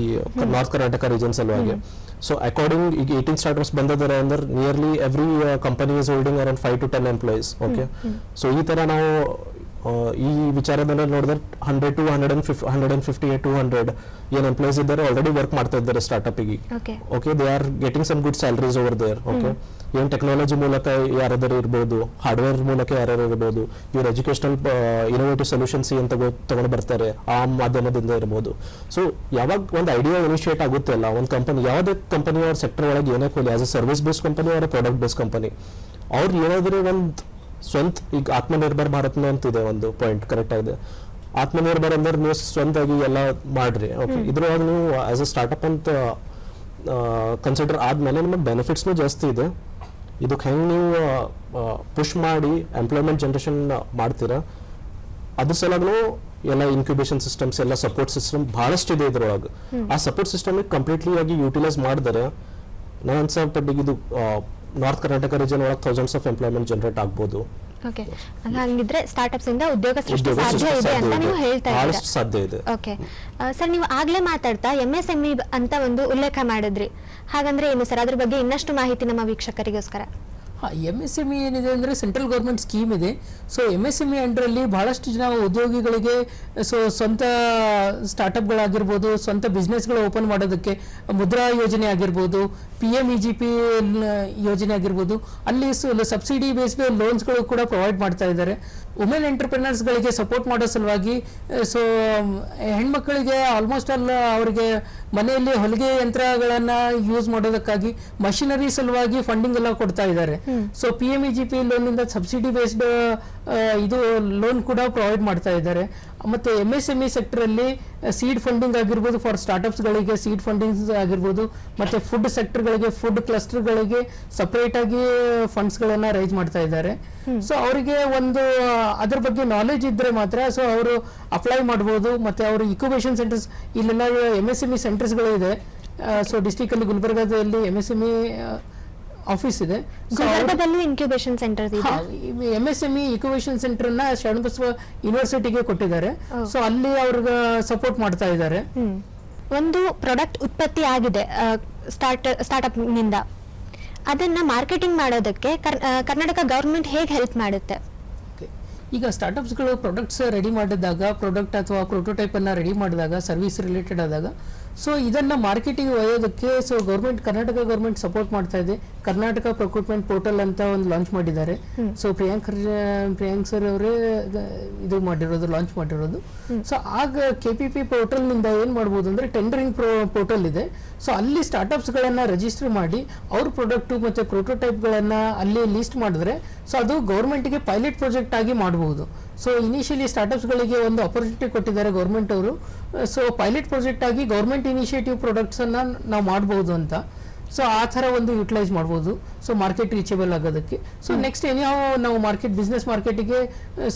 ನಾರ್ತ್ ಕರ್ನಾಟಕ ರೀಜನ್ ಸಲುವಾಗಿ ಸೊ ಅಕಾರ್ಡಿಂಗ್ ಈಗ ಏಯ್ಟೀನ್ ಸ್ಟಾರ್ಟಪ್ಸ್ ಬಂದಿದ್ದಾರೆ ಅಂದ್ರೆ nearly every company is holding around five to ten employees okay so ಈ ತರ ನಾವು ಆ, ಈ ವಿಚಾರದಲ್ಲಿ ನೋಡಿದ್ರೆ hundred to hundred and ಫಿಫ್ hundred and fifty to hundred ಏನು ಎಂಪ್ಲಾಯ್ಸ್ ಇದ್ದಾರೆ ಆಲ್ರೆಡಿ ವರ್ಕ್ ಮಾಡ್ತಾ ಇದ್ದಾರೆ ಸ್ಟಾರ್ಟಪ್ಗೆ. Okay they are getting some good salaries over there okay ಏನ್ ಟೆಕ್ನಾಲಜಿ ಮೂಲಕ ಯಾರಾದರೂ ಇರ್ಬೋದು ಹಾರ್ಡ್ವೇರ್ ಮೂಲಕ ಯಾರು ಇರ್ಬೋದು ಇವ್ರ ಎಜುಕೇಶನಲ್ ಇನೋವೇಟಿವ್ ಸೊಲ್ಯೂಷನ್ಸ್ ಅಂತ ತಗೋ ತಗೊಂಡು ಬರ್ತಾರೆ ಆ ಮಾಧ್ಯಮದಿಂದ ಇರ್ಬೋದು. ಸೊ ಯಾವಾಗ ಒಂದು ಐಡಿಯಾ ಇನಿಷಿಯೇಟ್ ಆಗುತ್ತೆ ಅಲ್ಲ ಒಂದು ಕಂಪನಿ ಯಾವುದೇ ಕಂಪನಿ ಅವ್ರ ಸೆಕ್ಟರ್ ಒಳಗೆ ಏನೇ ಕೊಲಿ as a service based company ಅವರ ಪ್ರಾಡಕ್ಟ್ ಬೇಸ್ಡ್ ಕಂಪನಿ ಅವ್ರು ಏನಾದರೂ ಒಂದು ಸ್ವಂತ ಈಗ ಆತ್ಮನಿರ್ಭರ್ ಭಾರತ್ ಅಂತ ಇದೆ ಒಂದು ಪಾಯಿಂಟ್ ಕರೆಕ್ಟ್ ಆಗಿದೆ. ಆತ್ಮನಿರ್ಭರ್ ಅಂದ್ರೆ ನೀವು ಸ್ವಂತಾಗಿ ಎಲ್ಲ ಮಾಡ್ರಿ. ಓಕೆ ಇದ್ರೊಳಗೆ ನೀವು ಆಸ್ ಅ ಸ್ಟಾರ್ಟ್ಅಪ್ ಅಂತ ಕನ್ಸಿಡರ್ ಆದ್ಮೇಲೆ ನಿಮಗೆ ಬೆನಿಫಿಟ್ಸ್ನು ಜಾಸ್ತಿ ಇದೆ. ಇದಕ್ಕೆ ಹೆಂಗೆ ನೀವು ಪುಷ್ ಮಾಡಿ ಎಂಪ್ಲಾಯ್ಮೆಂಟ್ ಜನ್ರೇಷನ್ ಮಾಡ್ತೀರಾ? ಅದ್ರ ಸಲಗೂ ಎಲ್ಲ ಇನ್ಕ್ಯುಬೇಷನ್ ಸಿಸ್ಟಮ್ಸ್ ಎಲ್ಲ ಸಪೋರ್ಟ್ ಸಿಸ್ಟಮ್ ಬಹಳಷ್ಟು ಇದೆ ಇದ್ರೊಳಗೆ. ಆ ಸಪೋರ್ಟ್ ಸಿಸ್ಟಮ್ ಕಂಪ್ಲೀಟ್ಲಿ ಆಗಿ ಯೂಟಿಲೈಸ್ ಮಾಡಿದರೆ. ನಾನು ಅನ್ಸಪಟ್ಟಿಗೆ ಇದು ನಾರ್ತ್ ಕರ್ನಾಟಕ ರೀಜನ್ ಒಳಗೆ ಥೌಸಂಡ್ಸ್ ಆಫ್ ಎಂಪ್ಲಾಯ್ಮೆಂಟ್ ಜನರೇಟ್ ಆಗ್ಬೋದು. ಓಕೆ ಹಂಗಿದ್ರೆ ಸ್ಟಾರ್ಟ್ಅಪ್ಸ್ ಇಂದ ಉದ್ಯೋಗ ಸೃಷ್ಟಿ ಸಾಧ್ಯ ಇದೆ ಅಂತ ನೀವು ಹೇಳ್ತಾ ಇದ್ದೀರಾ? ಸಾಧ್ಯ ಇದೆ. ಓಕೆ ಸರ್ ನೀವು ಆಗ್ಲೇ ಮಾತಾಡ್ತಾ ಎಂಎಸ್ಎಂಇ ಎಸ್ ಎಂ ಅಂತ ಒಂದು ಉಲ್ಲೇಖ ಮಾಡಿದ್ರಿ. ಹಾಗಂದ್ರೆ ಏನು ಸರ್ ಅದ್ರ ಬಗ್ಗೆ ಇನ್ನಷ್ಟು ಮಾಹಿತಿ ನಮ್ಮ ವೀಕ್ಷಕರಿಗೋಸ್ಕರ? ಎಂ ಎಸ್ ಎಂ ಇ ಏನಿದೆ ಅಂದರೆ ಸೆಂಟ್ರಲ್ ಗೌರ್ಮೆಂಟ್ ಸ್ಕೀಮ್ ಇದೆ. So M S M E ಅಂಡ್ರಲ್ಲಿ ಬಹಳಷ್ಟು ಜನ ಉದ್ಯೋಗಿಗಳಿಗೆ, ಸೊ, ಸ್ವಂತ ಸ್ಟಾರ್ಟಪ್ಗಳಾಗಿರ್ಬೋದು ಸ್ವಂತ ಬಿಸ್ನೆಸ್ಗಳು ಓಪನ್ ಮಾಡೋದಕ್ಕೆ ಮುದ್ರಾ ಯೋಜನೆ ಆಗಿರ್ಬೋದು P M E G P Yojana ಆಗಿರ್ಬೋದು, ಅಲ್ಲಿ ಸಬ್ಸಿಡಿ ಬೇಸ್ಡ್ ಲೋನ್ಸ್ಗಳು ಕೂಡ ಪ್ರೊವೈಡ್ ಮಾಡ್ತಾ ಇದ್ದಾರೆ. ವುಮೆನ್ ಎಂಟರ್ಪ್ರಿನರ್ಸ್ಗಳಿಗೆ ಸಪೋರ್ಟ್ ಮಾಡೋ ಸಲುವಾಗಿ ಸೊ ಹೆಣ್ಮಕ್ಳಿಗೆ ಆಲ್ಮೋಸ್ಟ್ ಆಲ್ ಅವರಿಗೆ ಮನೆಯಲ್ಲಿ ಹೊಲಿಗೆ ಯಂತ್ರಗಳನ್ನು ಯೂಸ್ ಮಾಡೋದಕ್ಕಾಗಿ ಮಷಿನರಿ ಸಲುವಾಗಿ ಫಂಡಿಂಗ್ ಎಲ್ಲ ಕೊಡ್ತಾ ಇದ್ದಾರೆ. So P M E G P ಲೋನಿಂದ subsidy based ಇದು ಲೋನ್ ಕೂಡ ಪ್ರೊವೈಡ್ ಮಾಡ್ತಾ ಇದ್ದಾರೆ. ಮತ್ತು ಎಂ ಎಸ್ ಎಂ ಇ ಸೆಕ್ಟ್ರಲ್ಲಿ ಸೀಡ್ ಫಂಡಿಂಗ್ ಆಗಿರ್ಬೋದು ಫಾರ್ ಸ್ಟಾರ್ಟಪ್ಸ್ಗಳಿಗೆ ಸೀಡ್ ಫಂಡಿಂಗ್ಸ್ ಆಗಿರ್ಬೋದು ಮತ್ತೆ ಫುಡ್ ಸೆಕ್ಟರ್ಗಳಿಗೆ ಫುಡ್ ಕ್ಲಸ್ಟರ್ಗಳಿಗೆ ಸಪ್ರೇಟಾಗಿ ಫಂಡ್ಸ್ಗಳನ್ನು ರೈಸ್ ಮಾಡ್ತಾ ಇದ್ದಾರೆ. ಸೊ ಅವರಿಗೆ ಒಂದು ಅದ್ರ ಬಗ್ಗೆ ನಾಲೆಜ್ ಇದ್ದರೆ ಮಾತ್ರ ಸೊ ಅವರು ಅಪ್ಲೈ ಮಾಡ್ಬೋದು ಮತ್ತು ಅವರು ಇಕ್ಯುಬೇಷನ್ ಸೆಂಟರ್ಸ್ ಇಲ್ಲೆಲ್ಲ ಎಂ ಎಸ್ ಎಂ ಇ ಸೆಂಟರ್ಸ್ಗಳಿದೆ ಸೊ ಡಿಸ್ಟಿಕ್ ಅಲ್ಲಿ ಗುಲ್ಬರ್ಗಾದಲ್ಲಿ M S M E office ಇದೆ. ಗುಲ್ಬರ್ಗದಲ್ಲೂ incubation centre M S M E incubation ಸೆಂಟರ್ನ Sharanabasava ಯೂನಿವರ್ಸಿಟಿಗೆ ಕೊಟ್ಟಿದ್ದಾರೆ. ಸೊ ಅಲ್ಲಿ ಅವ್ರಿಗೆ ಸಪೋರ್ಟ್ ಮಾಡ್ತಾ ಇದ್ದಾರೆ. ಒಂದು ಪ್ರಾಡಕ್ಟ್ ಉತ್ಪತ್ತಿ ಆಗಿದೆ ಸ್ಟಾರ್ಟ್ ಸ್ಟಾರ್ಟ್ಅಪ್ನಿಂದ. ಅದನ್ನ ಮಾರ್ಕೆಟಿಂಗ್ ಮಾಡೋದಕ್ಕೆ ಕರ್ನಾಟಕ ಗವರ್ಮೆಂಟ್ ಹೇಗೆ ಹೆಲ್ಪ್ ಮಾಡುತ್ತೆ. ಈಗ ಸ್ಟಾರ್ಟಪ್ಸ್ಗಳು ಪ್ರಾಡಕ್ಟ್ಸ್ ರೆಡಿ ಮಾಡಿದಾಗ ಪ್ರಾಡಕ್ಟ್ ಅಥವಾ ಪ್ರೋಟೋಟೈಪ್ ಅನ್ನ ರೆಡಿ ಮಾಡಿದಾಗ ಸರ್ವಿಸ್ ರಿಲೇಟೆಡ್ ಆದಾಗ ಸೊ ಇದನ್ನ marketing ಒಯ್ಯೋದಕ್ಕೆ so government Karnataka government support ಮಾಡ್ತಾ ಇದೆ. ಕರ್ನಾಟಕ ಪ್ರೊಕ್ಯೂಟ್ಮೆಂಟ್ ಪೋರ್ಟಲ್ ಅಂತ ಒಂದು ಲಾಂಚ್ ಮಾಡಿದ್ದಾರೆ. ಸೊ ಪ್ರಿಯಾಂಕ್ ಪ್ರಿಯಾಂಕ್ ಸರ್ ಅವರೇ ಇದು ಮಾಡಿರೋದು ಲಾಂಚ್ ಮಾಡಿರೋದು. ಸೊ ಆಗ ಕೆ ಪಿ ಪಿ ಪೋರ್ಟಲ್ನಿಂದ ಏನು ಮಾಡ್ಬೋದು ಅಂದ್ರೆ ಟೆಂಡರಿಂಗ್ ಪ್ರೋ ಪೋರ್ಟಲ್ ಇದೆ. ಸೊ ಅಲ್ಲಿ ಸ್ಟಾರ್ಟಪ್ಸ್ಗಳನ್ನು ರಿಜಿಸ್ಟರ್ ಮಾಡಿ ಅವ್ರ ಪ್ರಾಡಕ್ಟು ಮತ್ತು ಪ್ರೋಟೋಟೈಪ್ಗಳನ್ನು ಅಲ್ಲಿ ಲಿಸ್ಟ್ ಮಾಡಿದ್ರೆ ಸೊ ಅದು ಗೌರ್ಮೆಂಟ್ಗೆ ಪೈಲಟ್ ಪ್ರಾಜೆಕ್ಟ್ ಆಗಿ ಮಾಡಬಹುದು ಸೊ ಇನಿಷಿಯಲಿ ಸ್ಟಾರ್ಟಪ್ಸ್ಗಳಿಗೆ ಒಂದು ಅಪರ್ಚುನಿಟಿ ಕೊಟ್ಟಿದ್ದಾರೆ ಗೌರ್ಮೆಂಟ್ ಅವರು. ಸೊ ಪೈಲಟ್ ಪ್ರಾಜೆಕ್ಟ್ ಆಗಿ ಗೌರ್ಮೆಂಟ್ ಇನಿಷಿಯೇಟಿವ್ ಪ್ರಾಡಕ್ಟ್ಸನ್ನು ನಾವು ಮಾಡ್ಬೋದು ಅಂತ. ಸೊ ಆ ಥರ ಒಂದು ಯುಟಿಲೈಸ್ ಮಾಡ್ಬೋದು. ಸೊ ಮಾರ್ಕೆಟ್ ರೀಚೇಬಲ್ ಆಗೋದಕ್ಕೆ. ಸೊ ನೆಕ್ಸ್ಟ್ ಎನಿಹಾವ್ ನಾವು ಮಾರ್ಕೆಟ್ ಬಿಸ್ನೆಸ್ ಮಾರ್ಕೆಟಿಗೆ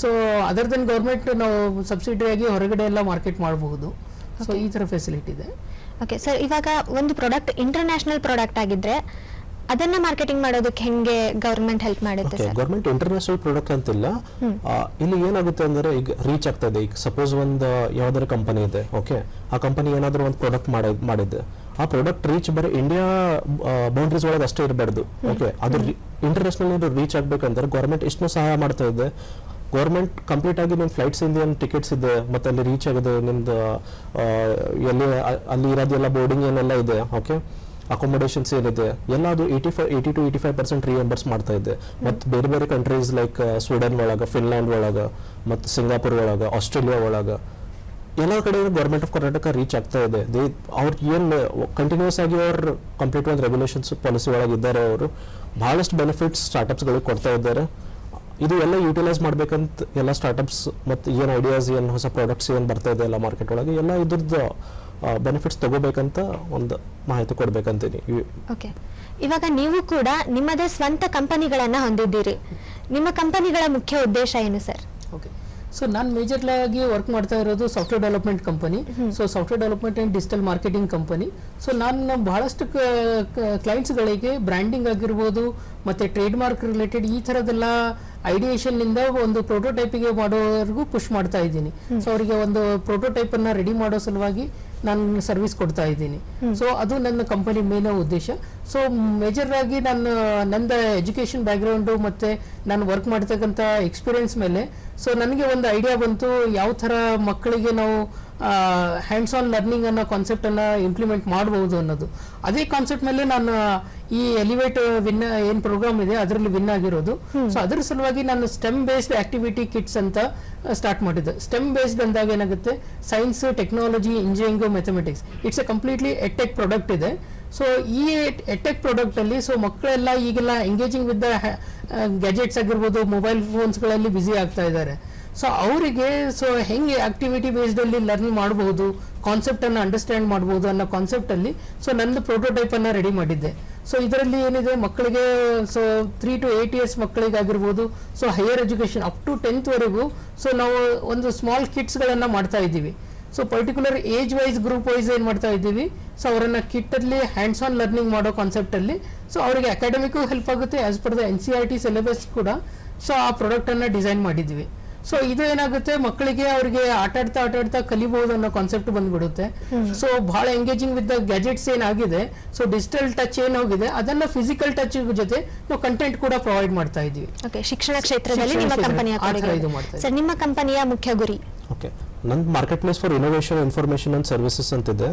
ಸೊ ಅದರ್ ದೆನ್ ಗೌರ್ಮೆಂಟ್ ನಾವು ಸಬ್ಸಿಡಿಯಾಗಿ ಹೊರಗಡೆ ಎಲ್ಲ ಮಾರ್ಕೆಟ್ ಮಾಡಬಹುದು ಸೊ ಈ ಥರ ಫೆಸಿಲಿಟಿ ಇದೆ. ಓಕೆ ಸರ್ ಇವಾಗ ಒಂದು ಪ್ರಾಡಕ್ಟ್ ಇಂಟರ್ನ್ಯಾಷನಲ್ ಪ್ರಾಡಕ್ಟ್ ಆಗಿದ್ರೆ ಅದನ್ನ ಮಾರ್ಕೆಟಿಂಗ್ ಮಾಡೋದಕ್ಕೆ ಹೆಂಗೆ ಗವರ್ಮೆಂಟ್ ಹೆಲ್ಪ್ ಮಾಡುತ್ತೆ ಗೌರ್ಮೆಂಟ್ ಇಂಟರ್ನ್ಯಾಷನಲ್ ಪ್ರಾಡಕ್ಟ್ ಅಂತಿಲ್ಲ. ಇಲ್ಲಿ ಏನಾಗುತ್ತೆ ಅಂದ್ರೆ ಈಗ ರೀಚ್ ಆಗ್ತದೆ. ಈಗ ಸಪೋಸ್ ಒಂದು ಯಾವ್ದಾದ್ರು ಕಂಪನಿ ಇದೆ ಓಕೆ ಆ ಕಂಪನಿ ಏನಾದ್ರು ಒಂದು ಪ್ರಾಡಕ್ಟ್ ಮಾಡಿದ್ದೆ ಆ ಪ್ರಾಡಕ್ಟ್ ರೀಚ್ ಬರೀ ಇಂಡಿಯಾ ಬೌಂಡ್ರೀಸ್ ಒಳಗೆ ಅಷ್ಟೇ ಇರಬಾರ್ದು ಓಕೆ ಅದು ಇಂಟರ್ನ್ಯಾಷನಲ್ ರೀಚ್ ಆಗ್ಬೇಕಂದ್ರೆ ಗೌರ್ಮೆಂಟ್ ಇಷ್ಟನ್ನು ಸಹಾಯ ಮಾಡ್ತಾ ಇದೆ. ಗೌರ್ಮೆಂಟ್ ಕಂಪ್ಲೀಟ್ ಆಗಿ ನಿಮ್ಮ ಫ್ಲೈಟ್ಸ್ ಇಂದ ಏನು ಟಿಕೆಟ್ಸ್ ಇದೆ ಮತ್ತೆ ಅಲ್ಲಿ ರೀಚ್ ಆಗಿದೆ ನಿಮ್ದು ಎಲ್ಲಿ ಅಲ್ಲಿ ಇರೋದೆಲ್ಲ ಬೋರ್ಡಿಂಗ್ ಏನೆಲ್ಲ ಇದೆ ಓಕೆ ಅಕೊಮಡೇಷನ್ಸ್ ಏನಿದೆ ಎಲ್ಲ ಅದು eighty five eighty two eighty five percent reimburse ಮಾಡ್ತಾ ಇದೆ ಮತ್ತು ಬೇರೆ ಬೇರೆ ಕಂಟ್ರೀಸ್ ಲೈಕ್ ಸ್ವೀಡನ್ ಒಳಗೆ ಫಿನ್ಲ್ಯಾಂಡ್ ಒಳಗೆ ಮತ್ತು ಸಿಂಗಾಪುರ್ ಒಳಗೆ ಆಸ್ಟ್ರೇಲಿಯಾ ಒಳಗೆ ಎಲ್ಲ ಕಡೆ ಗೌರ್ಮೆಂಟ್ ಆಫ್ ಕರ್ನಾಟಕ ರೀಚ್ ಆಗ್ತಾ ಇದೆ. ದೇ ಅವ್ರು ಏನು ಕಂಟಿನ್ಯೂಸ್ ಆಗಿ ಅವ್ರು ಕಂಪ್ಲೀಟ್ ಒಂದು ರೆಗ್ಯುಲೇಷನ್ಸ್ ಪಾಲಿಸಿ ಒಳಗೆ ಇದ್ದಾರೆ ಅವರು. ಭಾಳಷ್ಟು ಬೆನಿಫಿಟ್ಸ್ ಸ್ಟಾರ್ಟಪ್ಸ್ಗಳಿಗೆ ಕೊಡ್ತಾ ಇದ್ದಾರೆ. ಇದು ಎಲ್ಲ ಯೂಟಿಲೈಸ್ ಮಾಡ್ಬೇಕಂತ ಎಲ್ಲ ಸ್ಟಾರ್ಟಪ್ಸ್ ಮತ್ತು ಏನು ಐಡಿಯಾಸ್ ಏನು ಹೊಸ ಪ್ರಾಡಕ್ಟ್ಸ್ ಏನು ಬರ್ತಾ ಇದೆ ಎಲ್ಲ ಮಾರ್ಕೆಟ್ ಒಳಗೆ ಎಲ್ಲ ಇದ್ರದ್ದು ಬೆನಿಫಿಟ್ಸ್ ತಗೋಬೇಕಂತ ಒಂದು ಮಾಹಿತಿ ಕೊಡ್ಬೇಕಂತೀನಿ. ಓಕೆ ಇವಾಗ ನೀವು ಕೂಡ ನಿಮ್ಮದೇ ಸ್ವಂತ ಕಂಪನಿಗಳನ್ನ ಹೊಂದಿದ್ದೀರಿ. ನಿಮ್ಮ ಕಂಪನಿಗಳ ಮುಖ್ಯ ಉದ್ದೇಶ ಏನು ಸರ್ ಓಕೆ ಸೊ ನಾನು ಮೇಜರ್ಲಾಗಿ ಆಗಿ ವರ್ಕ್ ಮಾಡ್ತಾ ಇರೋದು software development company so software development and digital marketing company so ನಾನು ಬಹಳಷ್ಟು ಕ್ಲೈಂಟ್ಸ್ಗಳಿಗೆ ಬ್ರ್ಯಾಂಡಿಂಗ್ ಆಗಿರ್ಬೋದು ಮತ್ತು ಟ್ರೇಡ್ ಮಾರ್ಕ್ ರಿಲೇಟೆಡ್ ಈ ಥರದ್ದೆಲ್ಲ ಐಡಿಯೇಷನ್ನಿಂದ ಒಂದು ಪ್ರೋಟೋಟೈಪಿಗೆ ಮಾಡೋವರೆಗೂ ಪುಷ್ ಮಾಡ್ತಾ ಇದ್ದೀನಿ. ಸೊ ಅವರಿಗೆ ಒಂದು ಪ್ರೋಟೋಟೈಪನ್ನು ರೆಡಿ ಮಾಡೋ ಸಲುವಾಗಿ ನಾನು ಸರ್ವಿಸ್ ಕೊಡ್ತಾ ಇದ್ದೀನಿ. ಸೊ ಅದು ನನ್ನ ಕಂಪನಿ ಮೇನ್ ಉದ್ದೇಶ. ಸೊ ಮೇಜರ್ ಆಗಿ ನಾನು ನನ್ನ ಎಜುಕೇಷನ್ ಬ್ಯಾಕ್ಗ್ರೌಂಡು ಮತ್ತು ನಾನು ವರ್ಕ್ ಮಾಡ್ತಕ್ಕಂಥ ಎಕ್ಸ್ಪೀರಿಯನ್ಸ್ ಮೇಲೆ ಸೊ ನನಗೆ ಒಂದು ಐಡಿಯಾ ಬಂತು ಯಾವ ಥರ ಮಕ್ಕಳಿಗೆ ನಾವು ಹ್ಯಾಂಡ್ಸ್ ಆನ್ ಲರ್ನಿಂಗ್ ಅನ್ನೋ ಕಾನ್ಸೆಪ್ಟನ್ನು ಇಂಪ್ಲಿಮೆಂಟ್ ಮಾಡ್ಬೋದು ಅನ್ನೋದು. ಅದೇ ಕಾನ್ಸೆಪ್ಟ್ ಮೇಲೆ ನಾನು ಈ ಎಲಿವೇಟ್ ವಿನ್ ಏನು ಪ್ರೋಗ್ರಾಮ್ ಇದೆ ಅದರಲ್ಲಿ ವಿನ್ ಆಗಿರೋದು. ಸೊ ಅದರ ಸಲುವಾಗಿ ನಾನು ಸ್ಟೆಮ್ ಬೇಸ್ಡ್ ಆಕ್ಟಿವಿಟಿ ಕಿಟ್ಸ್ ಅಂತ ಸ್ಟಾರ್ಟ್ ಮಾಡಿದ್ದೆ. ಸ್ಟೆಮ್ ಬೇಸ್ಡ್ ಅಂದಾಗ ಏನಾಗುತ್ತೆ? Science technology engineering mathematics it's a completely edtech product ಇದೆ. ಸೊ ಈ ಎಟೆಕ್ ಪ್ರಾಡಕ್ಟ್ ಅಲ್ಲಿ ಸೊ ಮಕ್ಕಳೆಲ್ಲ ಈಗೆಲ್ಲ ಎಂಗೇಜಿಂಗ್ ವಿತ್ ದ ಗ್ಯಾಜೆಟ್ಸ್ ಆಗಿರ್ಬೋದು ಮೊಬೈಲ್ ಫೋನ್ಸ್ಗಳಲ್ಲಿ ಬ್ಯುಸಿ ಆಗ್ತಾ ಇದ್ದಾರೆ. ಸೊ ಅವರಿಗೆ ಸೊ ಹೆಂಗೆ ಆಕ್ಟಿವಿಟಿ ಬೇಸ್ಡ್ ಅಲ್ಲಿ ಲರ್ನ್ ಮಾಡಬಹುದು ಕಾನ್ಸೆಪ್ಟ್ ಅನ್ನು ಅಂಡರ್ಸ್ಟ್ಯಾಂಡ್ ಮಾಡಬಹುದು ಅನ್ನೋ ಕಾನ್ಸೆಪ್ಟ್ ಅಲ್ಲಿ ಸೊ ನಂದು ಪ್ರೋಟೋಟೈಪ್ ಅನ್ನ ರೆಡಿ ಮಾಡಿದ್ದೆ. ಸೊ ಇದರಲ್ಲಿ ಏನಿದೆ, ಮಕ್ಕಳಿಗೆ so three to eight years ಮಕ್ಕಳಿಗಾಗಿರ್ಬೋದು so higher education up to tenth ವರೆಗೂ ಸೊ ನಾವು ಒಂದು ಸ್ಮಾಲ್ ಕಿಟ್ಸ್ಗಳನ್ನು ಮಾಡ್ತಾ ಇದ್ದೀವಿ. So particular age wise group wise ಏನು ಮಾಡ್ತಾ ಇದ್ದೀವಿ ಸೊ ಅವರನ್ನ ಕಿಟ್ ಅಲ್ಲಿ ಹ್ಯಾಂಡ್ಸ್ ಆನ್ ಲರ್ನಿಂಗ್ ಮಾಡೋ ಕಾನ್ಸೆಪ್ಟ್ ಅಲ್ಲಿ ಸೊ ಅವರಿಗೆ ಅಕಾಡೆಮಿಕ್ಕು ಹೆಲ್ಪ್ ಆಗುತ್ತೆ as per the N C R T syllabus ಕೂಡ ಸೊ ಆ ಪ್ರಾಡಕ್ಟ್ ಅನ್ನ ಡಿಸೈನ್ ಮಾಡಿದ್ವಿ ಸೊ ಇದು ಏನಾಗುತ್ತೆ? ಮಕ್ಕಳಿಗೆ ಅವರಿಗೆ ಆಟಾಡ್ತಾ ಆಟಾಡ್ತಾ ಕಲಿಬಹುದು ಅನ್ನೋ ಕಾನ್ಸೆಪ್ಟ್ ಬಂದ್ಬಿಡುತ್ತೆ. ಸೊ ಬಹಳ ಎಂಗೇಜಿಂಗ್ ವಿತ್ ದ ಗ್ಯಾಜೆಟ್ಸ್ ಏನಾಗಿದೆ? ಸೊ ಡಿಜಿಟಲ್ ಟಚ್ ಏನಾಗಿದೆ? ಹೋಗಿದೆ ಅದನ್ನ ಫಿಸಿಕಲ್ ಟಚ್ ಜೊತೆ ನಾವು ಕಂಟೆಂಟ್ ಕೂಡ ಪ್ರೊವೈಡ್ ಮಾಡ್ತಾ ಇದೀವಿ. ಓಕೆ ಶಿಕ್ಷಣ ಕ್ಷೇತ್ರದಲ್ಲಿ ನಿಮ್ಮ ಕ್ಷೇತ್ರ, ಕಂಪನಿಯ ಆ ಇದು ಮಾಡ್ತಾ ಸರ್ ನಿಮ್ಮ ಕಂಪನಿಯ ಮುಖ್ಯ ಗುರಿ? ಓಕೆ. ನಂದು market place for innovation information and services ಅಂತಿದೆ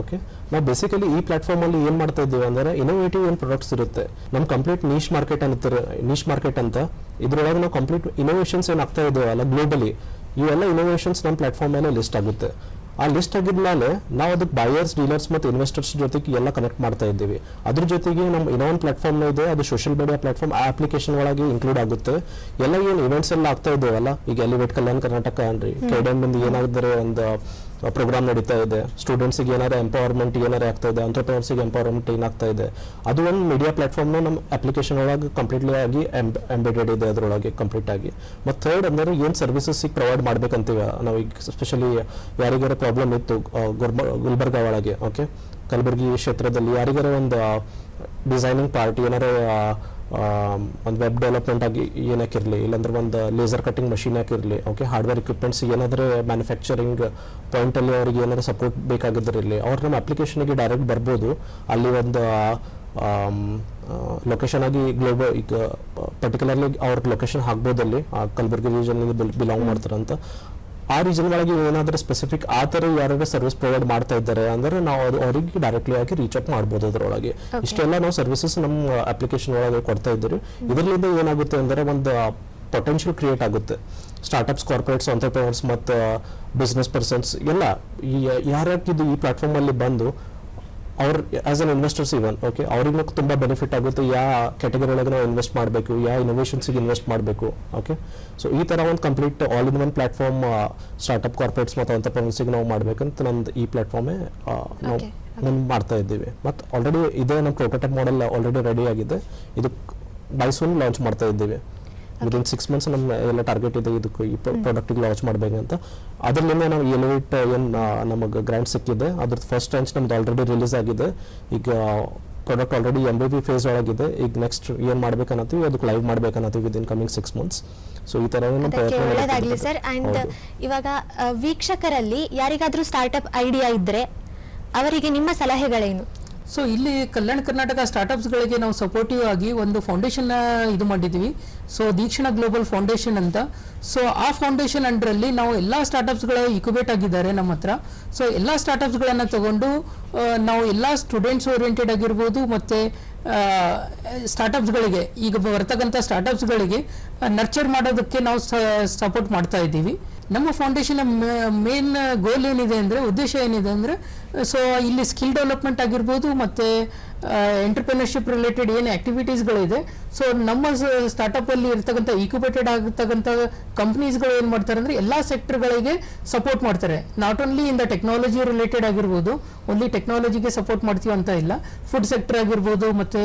ಓಕೆ ನಾವು ಬೇಸಿಕಲಿ ಈ ಪ್ಲಾಟ್ಫಾರ್ಮ್ ಅಲ್ಲಿ ಏನ್ ಮಾಡ್ತಾ ಇದ್ದೀವಿ ಅಂದ್ರೆ ಇನೋವೇಟಿವ್ ಏನ್ ಪ್ರಾಡಕ್ಟ್ಸ್ ಇರುತ್ತೆ. ನಮ್ ಕಂಪ್ಲೀಟ್ ನೀಶ್ ಮಾರ್ಕೆಟ್ ಅಂತಾರೆ ನೀಶ್ ಮಾರ್ಕೆಟ್ ಅಂತ ಇದ್ರೊಳಗೆ ನಾವು ಕಂಪ್ಲೀಟ್ ಇನೋವೇಷನ್ಸ್ ಏನ್ ಆಗ್ತಾ ಇದ್ದೇವೆ ಅಲ್ಲ ಗ್ಲೋಬಲಿ ಇವೆಲ್ಲ ಇನೋವೇಷನ್ಸ್ ನಮ್ಮ ಪ್ಲಾಟ್ಫಾರ್ಮ್ ಮೇಲೆ ಲಿಸ್ಟ್ ಆಗುತ್ತೆ. ಆ ಲಿಸ್ಟ್ ಆಗಿದ್ಮೇಲೆ ನಾವು ಅದಕ್ಕೆ ಬಾಯರ್ಸ್ ಡೀಲರ್ಸ್ ಮತ್ತು ಇನ್ವೆಸ್ಟರ್ಸ್ ಜೊತೆಗೆ ಎಲ್ಲ ಕನೆಕ್ಟ್ ಮಾಡ್ತಾ ಇದ್ದೀವಿ. ಅದ್ರ ಜೊತೆಗೆ ನಮ್ಮ ಇನ್ನೊಂದು ಪ್ಲಾಟ್ಫಾರ್ಮ್ ಇದೆ ಅದು ಸೋಷಿಯಲ್ ಮೀಡಿಯಾ ಪ್ಲಾಟ್ಫಾರ್ಮ್ ಆ ಅಪ್ಲಿಕೇಶನ್ ಒಳಗೆ ಇನ್ಕ್ಲೂಡ್ ಆಗುತ್ತೆ. ಎಲ್ಲ ಏನು ಇವೆಂಟ್ಸ್ ಎಲ್ಲ ಆಗ್ತಾ ಇದ್ದೇವಲ್ಲ ಈಗ ಎಲಿವೇಟ್ ಕಲ್ಯಾಣ ಕರ್ನಾಟಕ ಅನ್ರಿ ಕೆಡಮ್ ಬಂದು ಏನಾದ್ರೆ ಒಂದು ಪ್ರೋಗ್ರಾಮ್ ನಡೀತಾ ಇದೆ. ಸ್ಟೂಡೆಂಟ್ಸಿಗೆ ಏನಾರ ಎಂಪವರ್ಮೆಂಟ್ ಏನಾರ ಆಗ್ತಾ ಇದೆ ಎಂಟರ್ಪ್ರಿನರ್ಸಿಗೆ ಎಂಪವರ್ಮೆಂಟ್ ಏನಾಗ್ತಾ ಇದೆ, ಅದು ಒಂದು ಮೀಡಿಯಾ ಪ್ಲಾಟ್ಫಾರ್ಮ್ನ ನಮ್ಮ ಅಪ್ಲಿಕೇಶನ್ ಒಳಗೆ ಕಂಪ್ಲೀಟ್ಲಿ ಆಗಿ ಎಂಬೆಡೆಡ್ ಇದೆ ಅದರೊಳಗೆ ಕಂಪ್ಲೀಟ್ ಆಗಿ. ಮತ್ತು ಥರ್ಡ್ ಅಂದರೆ ಏನು ಸರ್ವಿಸಸ್ ಈಗ ಪ್ರೊವೈಡ್ ಮಾಡ್ಬೇಕಂತೀವಿ? ನಾವು ಈಗ ಸ್ಪೆಷಲಿ ಯಾರಿಗಾರ ಪ್ರಾಬ್ಲಮ್ ಇತ್ತು ಗುರ್ಬ ಗುಲ್ಬ ಗುಲ್ಬರ್ಗ ಒಳಗೆ ಓಕೆ ಕಲಬುರಗಿ ಕ್ಷೇತ್ರದಲ್ಲಿ ಯಾರಿಗಾರ ಒಂದು ಡಿಸೈನಿಂಗ್ ಪಾರ್ಟಿ ಏನಾರ ಒಂದು ವೆಬ್ ಡೆವಲಪ್ಮೆಂಟ್ ಆಗಿ ಏನಕ್ಕಿರಲಿ, ಇಲ್ಲಾಂದ್ರೆ ಒಂದು ಲೇಸರ್ ಕಟಿಂಗ್ ಮಷೀನ್ ಹಾಕಿರಲಿ ಓಕೆ ಹಾರ್ಡ್ವೇರ್ ಇಕ್ವಿಪ್ಮೆಂಟ್ಸ್ ಏನಾದರೂ ಮ್ಯಾನುಫ್ಯಾಕ್ಚರಿಂಗ್ ಪಾಯಿಂಟಲ್ಲಿ ಅವ್ರಿಗೆ ಏನಾದ್ರು ಸಪೋರ್ಟ್ ಬೇಕಾಗಿದ್ದಿರಲಿ ಅವ್ರು ನಮ್ಮ ಅಪ್ಲಿಕೇಶನ್ಗೆ ಡೈರೆಕ್ಟ್ ಬರ್ಬೋದು. ಅಲ್ಲಿ ಒಂದು ಲೊಕೇಶನ್ ಆಗಿ ಗ್ಲೋಬಲ್ ಈಗ ಪರ್ಟಿಕ್ಯುಲರ್ಲಿ ಅವ್ರ ಲೊಕೇಶನ್ ಹಾಕ್ಬೋದಲ್ಲಿ ಕಲಬುರಗಿ ರೀಜನ್ ಬಿಲಾಂಗ್ ಮಾಡ್ತಾರಂತ. ಆ ರೀಜನ್ ಒಳಗೆ ಏನಾದರೂ ಸ್ಪೆಸಿಫಿಕ್ ಆ ಥರ ಯಾರು ಸರ್ವಿಸ್ ಪ್ರೊವೈಡ್ ಮಾಡ್ತಾ ಇದ್ದಾರೆ ಅಂದ್ರೆ ನಾವು ಅದು ಅವರಿಗೆ ಡೈರೆಕ್ಟ್ಲಿ ಆಗಿ ರೀಚ್ ಔಟ್ ಮಾಡ್ಬೋದು ಅದರೊಳಗೆ. ಇಷ್ಟೆಲ್ಲ ನಾವು ಸರ್ವಿಸಸ್ ನಮ್ಮ ಅಪ್ಲಿಕೇಶನ್ ಒಳಗೆ ಕೊಡ್ತಾ ಇದ್ದೀರಿ. ಇದರಿಂದ ಏನಾಗುತ್ತೆ ಅಂದರೆ ಒಂದು ಪೊಟೆನ್ಷಿಯಲ್ ಕ್ರಿಯೇಟ್ ಆಗುತ್ತೆ. ಸ್ಟಾರ್ಟಪ್ಸ್ ಕಾರ್ಪೊರೇಟ್ಸ್ ಆಂಟರ್ಪ್ರಿನರ್ಸ್ ಮತ್ತು ಬಿಸ್ನೆಸ್ ಪರ್ಸನ್ಸ್ ಎಲ್ಲ ಈ ಯಾರ್ಯಾಕಿದ್ದು ಈ ಪ್ಲಾಟ್ಫಾರ್ಮಲ್ಲಿ ಬಂದು ಅವ್ರ as an investors even okay ಅವ್ರಿಗೂ ತುಂಬ ಬೆನಿಫಿಟ್ ಆಗುತ್ತೆ ಯಾವ ಕ್ಯಾಟಗರಿ ಒಳಗೆ ನಾವು ಇನ್ವೆಸ್ಟ್ ಮಾಡಬೇಕು ಯಾವ ಇನೋವೇಷನ್ಸಿಗೆ ಇನ್ವೆಸ್ಟ್ ಮಾಡಬೇಕು ಓಕೆ ಸೊ ಈ ಥರ ಒಂದು complete all in one platform startup corporates ಮತ್ತು ಎಂಟರ್ಪ್ರಿನರ್ಸಿಗೆ ನಾವು ಮಾಡಬೇಕಂತ ನಮ್ದು ಈ ಪ್ಲಾಟ್ಫಾರ್ಮೇ ನಾವು ಮುಂದೆ ಮಾಡ್ತಾ ಇದ್ದೀವಿ. ಮತ್ತು ಆಲ್ರೆಡಿ ಇದೇ ನಮ್ಮ ಪ್ರೋಟೋಟೈಪ್ ಮಾಡೆಲ್ ಆಲ್ರೆಡಿ ರೆಡಿ ಆಗಿದೆ. ಇದು ಬೈ ಸೂನ್ ಲಾಂಚ್ ಮಾಡ್ತಾ ಇದ್ದೀವಿ. ವಿದಿನ್ ಸಿಕ್ಸ್ ಮಂತ್ಸ್ ನಮ್ಮ ಎಲ್ಲ ಟಾರ್ಗೆಟ್ ಇದೆ ಇದಕ್ಕೆ ಈ ಪ್ರಾಡಕ್ಟಿಗೆ ಲಾಂಚ್ ಮಾಡಬೇಕಂತ ಅದರಲ್ಲಿಂದ ನಾವು ಎಲಿವೇಟ್ ಏನು ನಮಗೆ ಗ್ರ್ಯಾಂಡ್ ಸಿಕ್ಕಿದೆ. ಅದ್ರದ್ದು ಫಸ್ಟ್ ಟ್ರಾಂಚ್ ನಮ್ದು ಆಲ್ರೆಡಿ ರಿಲೀಸ್ ಆಗಿದೆ. ಈಗ product already M V P phase ಒಳಗಿದೆ. ಈಗ ನೆಕ್ಸ್ಟ್ ಏನು ಮಾಡ್ಬೇಕನ್ನತ್ತೀವಿ ಅದಕ್ಕೆ live ಮಾಡ್ಬೇಕನ್ನತ್ತೀವಿ within coming six months so ಈ ಥರ ಒಳ್ಳೇದಾಗ್ಲಿ ಸರ್. ಅಂಡ್ ಹೌದು. ಇವಾಗ ವೀಕ್ಷಕರಲ್ಲಿ ಯಾರಿಗಾದ್ರೂ ಸ್ಟಾರ್ಟ್ಅಪ್ ಐಡಿಯಾ ಇದ್ರೆ ಅವರಿಗೆ ನಿಮ್ಮ ಸಲಹೆಗಳೇನು? ಸೊ ಇಲ್ಲಿ ಕಲ್ಯಾಣ ಕರ್ನಾಟಕ ಸ್ಟಾರ್ಟಪ್ಸ್ಗಳಿಗೆ ನಾವು ಸಪೋರ್ಟಿವ್ ಆಗಿ ಒಂದು ಫೌಂಡೇಶನ್ ಇದು ಮಾಡಿದ್ದೀವಿ. ಸೊ ದೀಕ್ಷಣ ಗ್ಲೋಬಲ್ ಫೌಂಡೇಶನ್ ಅಂತ. ಸೊ ಆ ಫೌಂಡೇಶನ್ ಅಂಡರಲ್ಲಿ ನಾವು ಎಲ್ಲ ಸ್ಟಾರ್ಟಪ್ಸ್ಗಳು ಇಕ್ಯುಬೇಟ್ ಆಗಿದ್ದಾರೆ ನಮ್ಮ ಹತ್ರ. ಸೊ ಎಲ್ಲ ಸ್ಟಾರ್ಟಪ್ಸ್ಗಳನ್ನು ತಗೊಂಡು ನಾವು ಎಲ್ಲ ಸ್ಟೂಡೆಂಟ್ಸ್ ಓರಿಯೆಂಟೆಡ್ ಆಗಿರ್ಬೋದು ಮತ್ತು ಸ್ಟಾರ್ಟಪ್ಸ್ಗಳಿಗೆ ಈಗ ಬರ್ತಕ್ಕಂಥ ಸ್ಟಾರ್ಟಪ್ಸ್ಗಳಿಗೆ ನರ್ಚರ್ ಮಾಡೋದಕ್ಕೆ ನಾವು ಸಪೋರ್ಟ್ ಮಾಡ್ತಾ ಇದ್ದೀವಿ. ನಮ್ಮ ಫೌಂಡೇಶನ್ ಮೇನ್ ಗೋಲ್ ಏನಿದೆ ಅಂದರೆ, ಉದ್ದೇಶ ಏನಿದೆ ಅಂದರೆ ಸೊ ಇಲ್ಲಿ ಸ್ಕಿಲ್ ಡೆವಲಪ್ಮೆಂಟ್ ಆಗಿರ್ಬೋದು ಮತ್ತು ಎಂಟರ್ಪ್ರಿನರ್ಶಿಪ್ ರಿಲೇಟೆಡ್ ಏನು ಆ್ಯಕ್ಟಿವಿಟೀಸ್ಗಳಿದೆ ಸೊ ನಮ್ಮ ಸ್ಟಾರ್ಟಪ್ಪಲ್ಲಿ ಇರ್ತಕ್ಕಂಥ ಇಕ್ಯುಬೇಟೆಡ್ ಆಗಿರ್ತಕ್ಕಂಥ ಕಂಪ್ನೀಸ್ಗಳು ಏನು ಮಾಡ್ತಾರೆ ಅಂದರೆ, ಎಲ್ಲ ಸೆಕ್ಟರ್ಗಳಿಗೆ ಸಪೋರ್ಟ್ ಮಾಡ್ತಾರೆ. Not only in the technology related ಆಗಿರ್ಬೋದು ಓನ್ಲಿ ಟೆಕ್ನಾಲಜಿಗೆ ಸಪೋರ್ಟ್ ಮಾಡ್ತೀವಿ ಅಂತ ಇಲ್ಲ. ಫುಡ್ ಸೆಕ್ಟರ್ ಆಗಿರ್ಬೋದು, ಮತ್ತು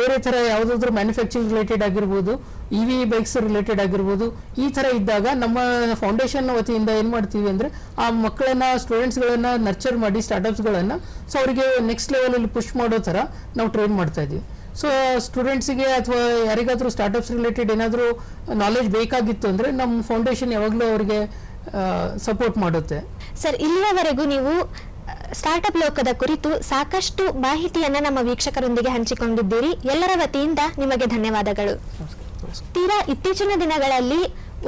ಬೇರೆ ಥರ ಯಾವುದಾದ್ರೂ ಮ್ಯಾನುಫ್ಯಾಕ್ಚರಿಂಗ್ ರಿಲೇಟೆಡ್ ಆಗಿರ್ಬೋದು ಇ ವಿ ಬೈಕ್ಸ್ ರಿಲೇಟೆಡ್ ಆಗಿರ್ಬೋದು, ಈ ಥರ ಇದ್ದಾಗ ನಮ್ಮ ಫೌಂಡೇಶನ್ ವತಿಯಿಂದ ಏನು ಮಾಡ್ತೀವಿ ಅಂದರೆ, ಆ ಮಕ್ಕಳನ್ನ ಸ್ಟೂಡೆಂಟ್ಸ್ಗಳನ್ನು ನರ್ಚರ್ ಮಾಡಿ ಸ್ಟಾರ್ಟಪ್ಸ್ಗಳನ್ನು ಸೊ ಅವರಿಗೆ ನೆಕ್ಸ್ಟ್ ಲೆವೆಲಲ್ಲಿ ಪುಷ್ ಮಾಡೋ ಥರ ನಾವು ಟ್ರೈನ್ ಮಾಡ್ತಾ ಇದ್ದೀವಿ ಸೊ ಸ್ಟೂಡೆಂಟ್ಸಿಗೆ ಅಥವಾ ಯಾರಿಗಾದರೂ ಸ್ಟಾರ್ಟಪ್ಸ್ ರಿಲೇಟೆಡ್ ಏನಾದರೂ ನಾಲೆಜ್ ಬೇಕಾಗಿತ್ತು ಅಂದರೆ ನಮ್ಮ ಫೌಂಡೇಶನ್ ಯಾವಾಗಲೂ ಅವರಿಗೆ ಸಪೋರ್ಟ್ ಮಾಡುತ್ತೆ. ಸರ್ ಇಲ್ಲಿಯವರೆಗೂ ನೀವು ಸ್ಟಾರ್ಟ್ಅಪ್ ಲೋಕದ ಕುರಿತು ಸಾಕಷ್ಟು ಮಾಹಿತಿಯನ್ನ ನಮ್ಮ ವೀಕ್ಷಕರೊಂದಿಗೆ ಹಂಚಿಕೊಂಡಿದ್ದೀರಿ. ಎಲ್ಲರ ವತಿಯಿಂದ ನಿಮಗೆ ಧನ್ಯವಾದಗಳು. ತೀರಾ ಇತ್ತೀಚಿನ ದಿನಗಳಲ್ಲಿ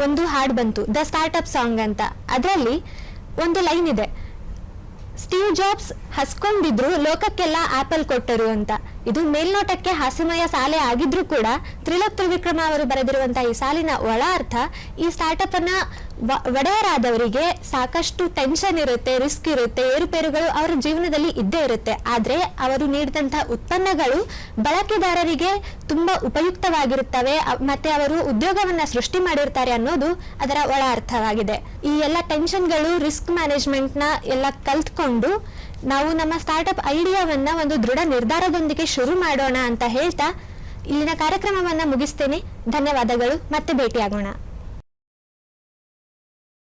ಒಂದು ಹಾಡು ಬಂತು, ದ ಸ್ಟಾರ್ಟ್ಅಪ್ ಸಾಂಗ್ ಅಂತ. ಅದರಲ್ಲಿ ಒಂದು ಲೈನ್ ಇದೆ. ಸ್ಟೀವ್ ಜಾಬ್ಸ್ ಹಸ್ಕೊಂಡಿದ್ರು ಲೋಕಕ್ಕೆಲ್ಲ ಆಪಲ್ ಕೊಟ್ಟರು ಅಂತ. ಇದು ಮೇಲ್ನೋಟಕ್ಕೆ ಹಾಸ್ಯಮಯ ಸಾಲೆ ಆಗಿದ್ರೂ ಕೂಡ ತ್ರಿಲೋಕ್ ತ್ರಿವಿಕ್ರಮ ಅವರು ಬರೆದಿರುವಂತಹ ಈ ಸಾಲಿನ ಒಳ ಅರ್ಥ, ಈ ಸ್ಟಾರ್ಟ್ಅಪ್ ಅನ್ನ ಒಡೆಯರಾದವರಿಗೆ ಸಾಕಷ್ಟು ಟೆನ್ಷನ್ ಇರುತ್ತೆ ರಿಸ್ಕ್ ಇರುತ್ತೆ, ಏರುಪೇರುಗಳು ಅವರ ಜೀವನದಲ್ಲಿ ಇದ್ದೇ ಇರುತ್ತೆ. ಆದ್ರೆ ಅವರು ನೀಡಿದಂತಹ ಉತ್ಪನ್ನಗಳು ಬಳಕೆದಾರರಿಗೆ ತುಂಬಾ ಉಪಯುಕ್ತವಾಗಿರುತ್ತವೆ ಮತ್ತೆ ಅವರು ಉದ್ಯೋಗವನ್ನ ಸೃಷ್ಟಿ ಮಾಡಿರ್ತಾರೆ ಅನ್ನೋದು ಅದರ ಒಳ ಅರ್ಥವಾಗಿದೆ. ಈ ಎಲ್ಲ ಟೆನ್ಷನ್ಗಳು ರಿಸ್ಕ್ ಮ್ಯಾನೇಜ್ಮೆಂಟ್ನ ಎಲ್ಲ ಕಲ್ತ್ಕೊಂಡು ನಾವು ನಮ್ಮ ಸ್ಟಾರ್ಟ್ಅಪ್ ಐಡಿಯಾವನ್ನ ಒಂದು ದೃಢ ನಿರ್ಧಾರದೊಂದಿಗೆ ಶುರು ಮಾಡೋಣ ಅಂತ ಹೇಳ್ತಾ ಇಲ್ಲಿನ ಕಾರ್ಯಕ್ರಮವನ್ನ ಮುಗಿಸ್ತೇನೆ. ಧನ್ಯವಾದಗಳು. ಮತ್ತೆ ಭೇಟಿಯಾಗೋಣ.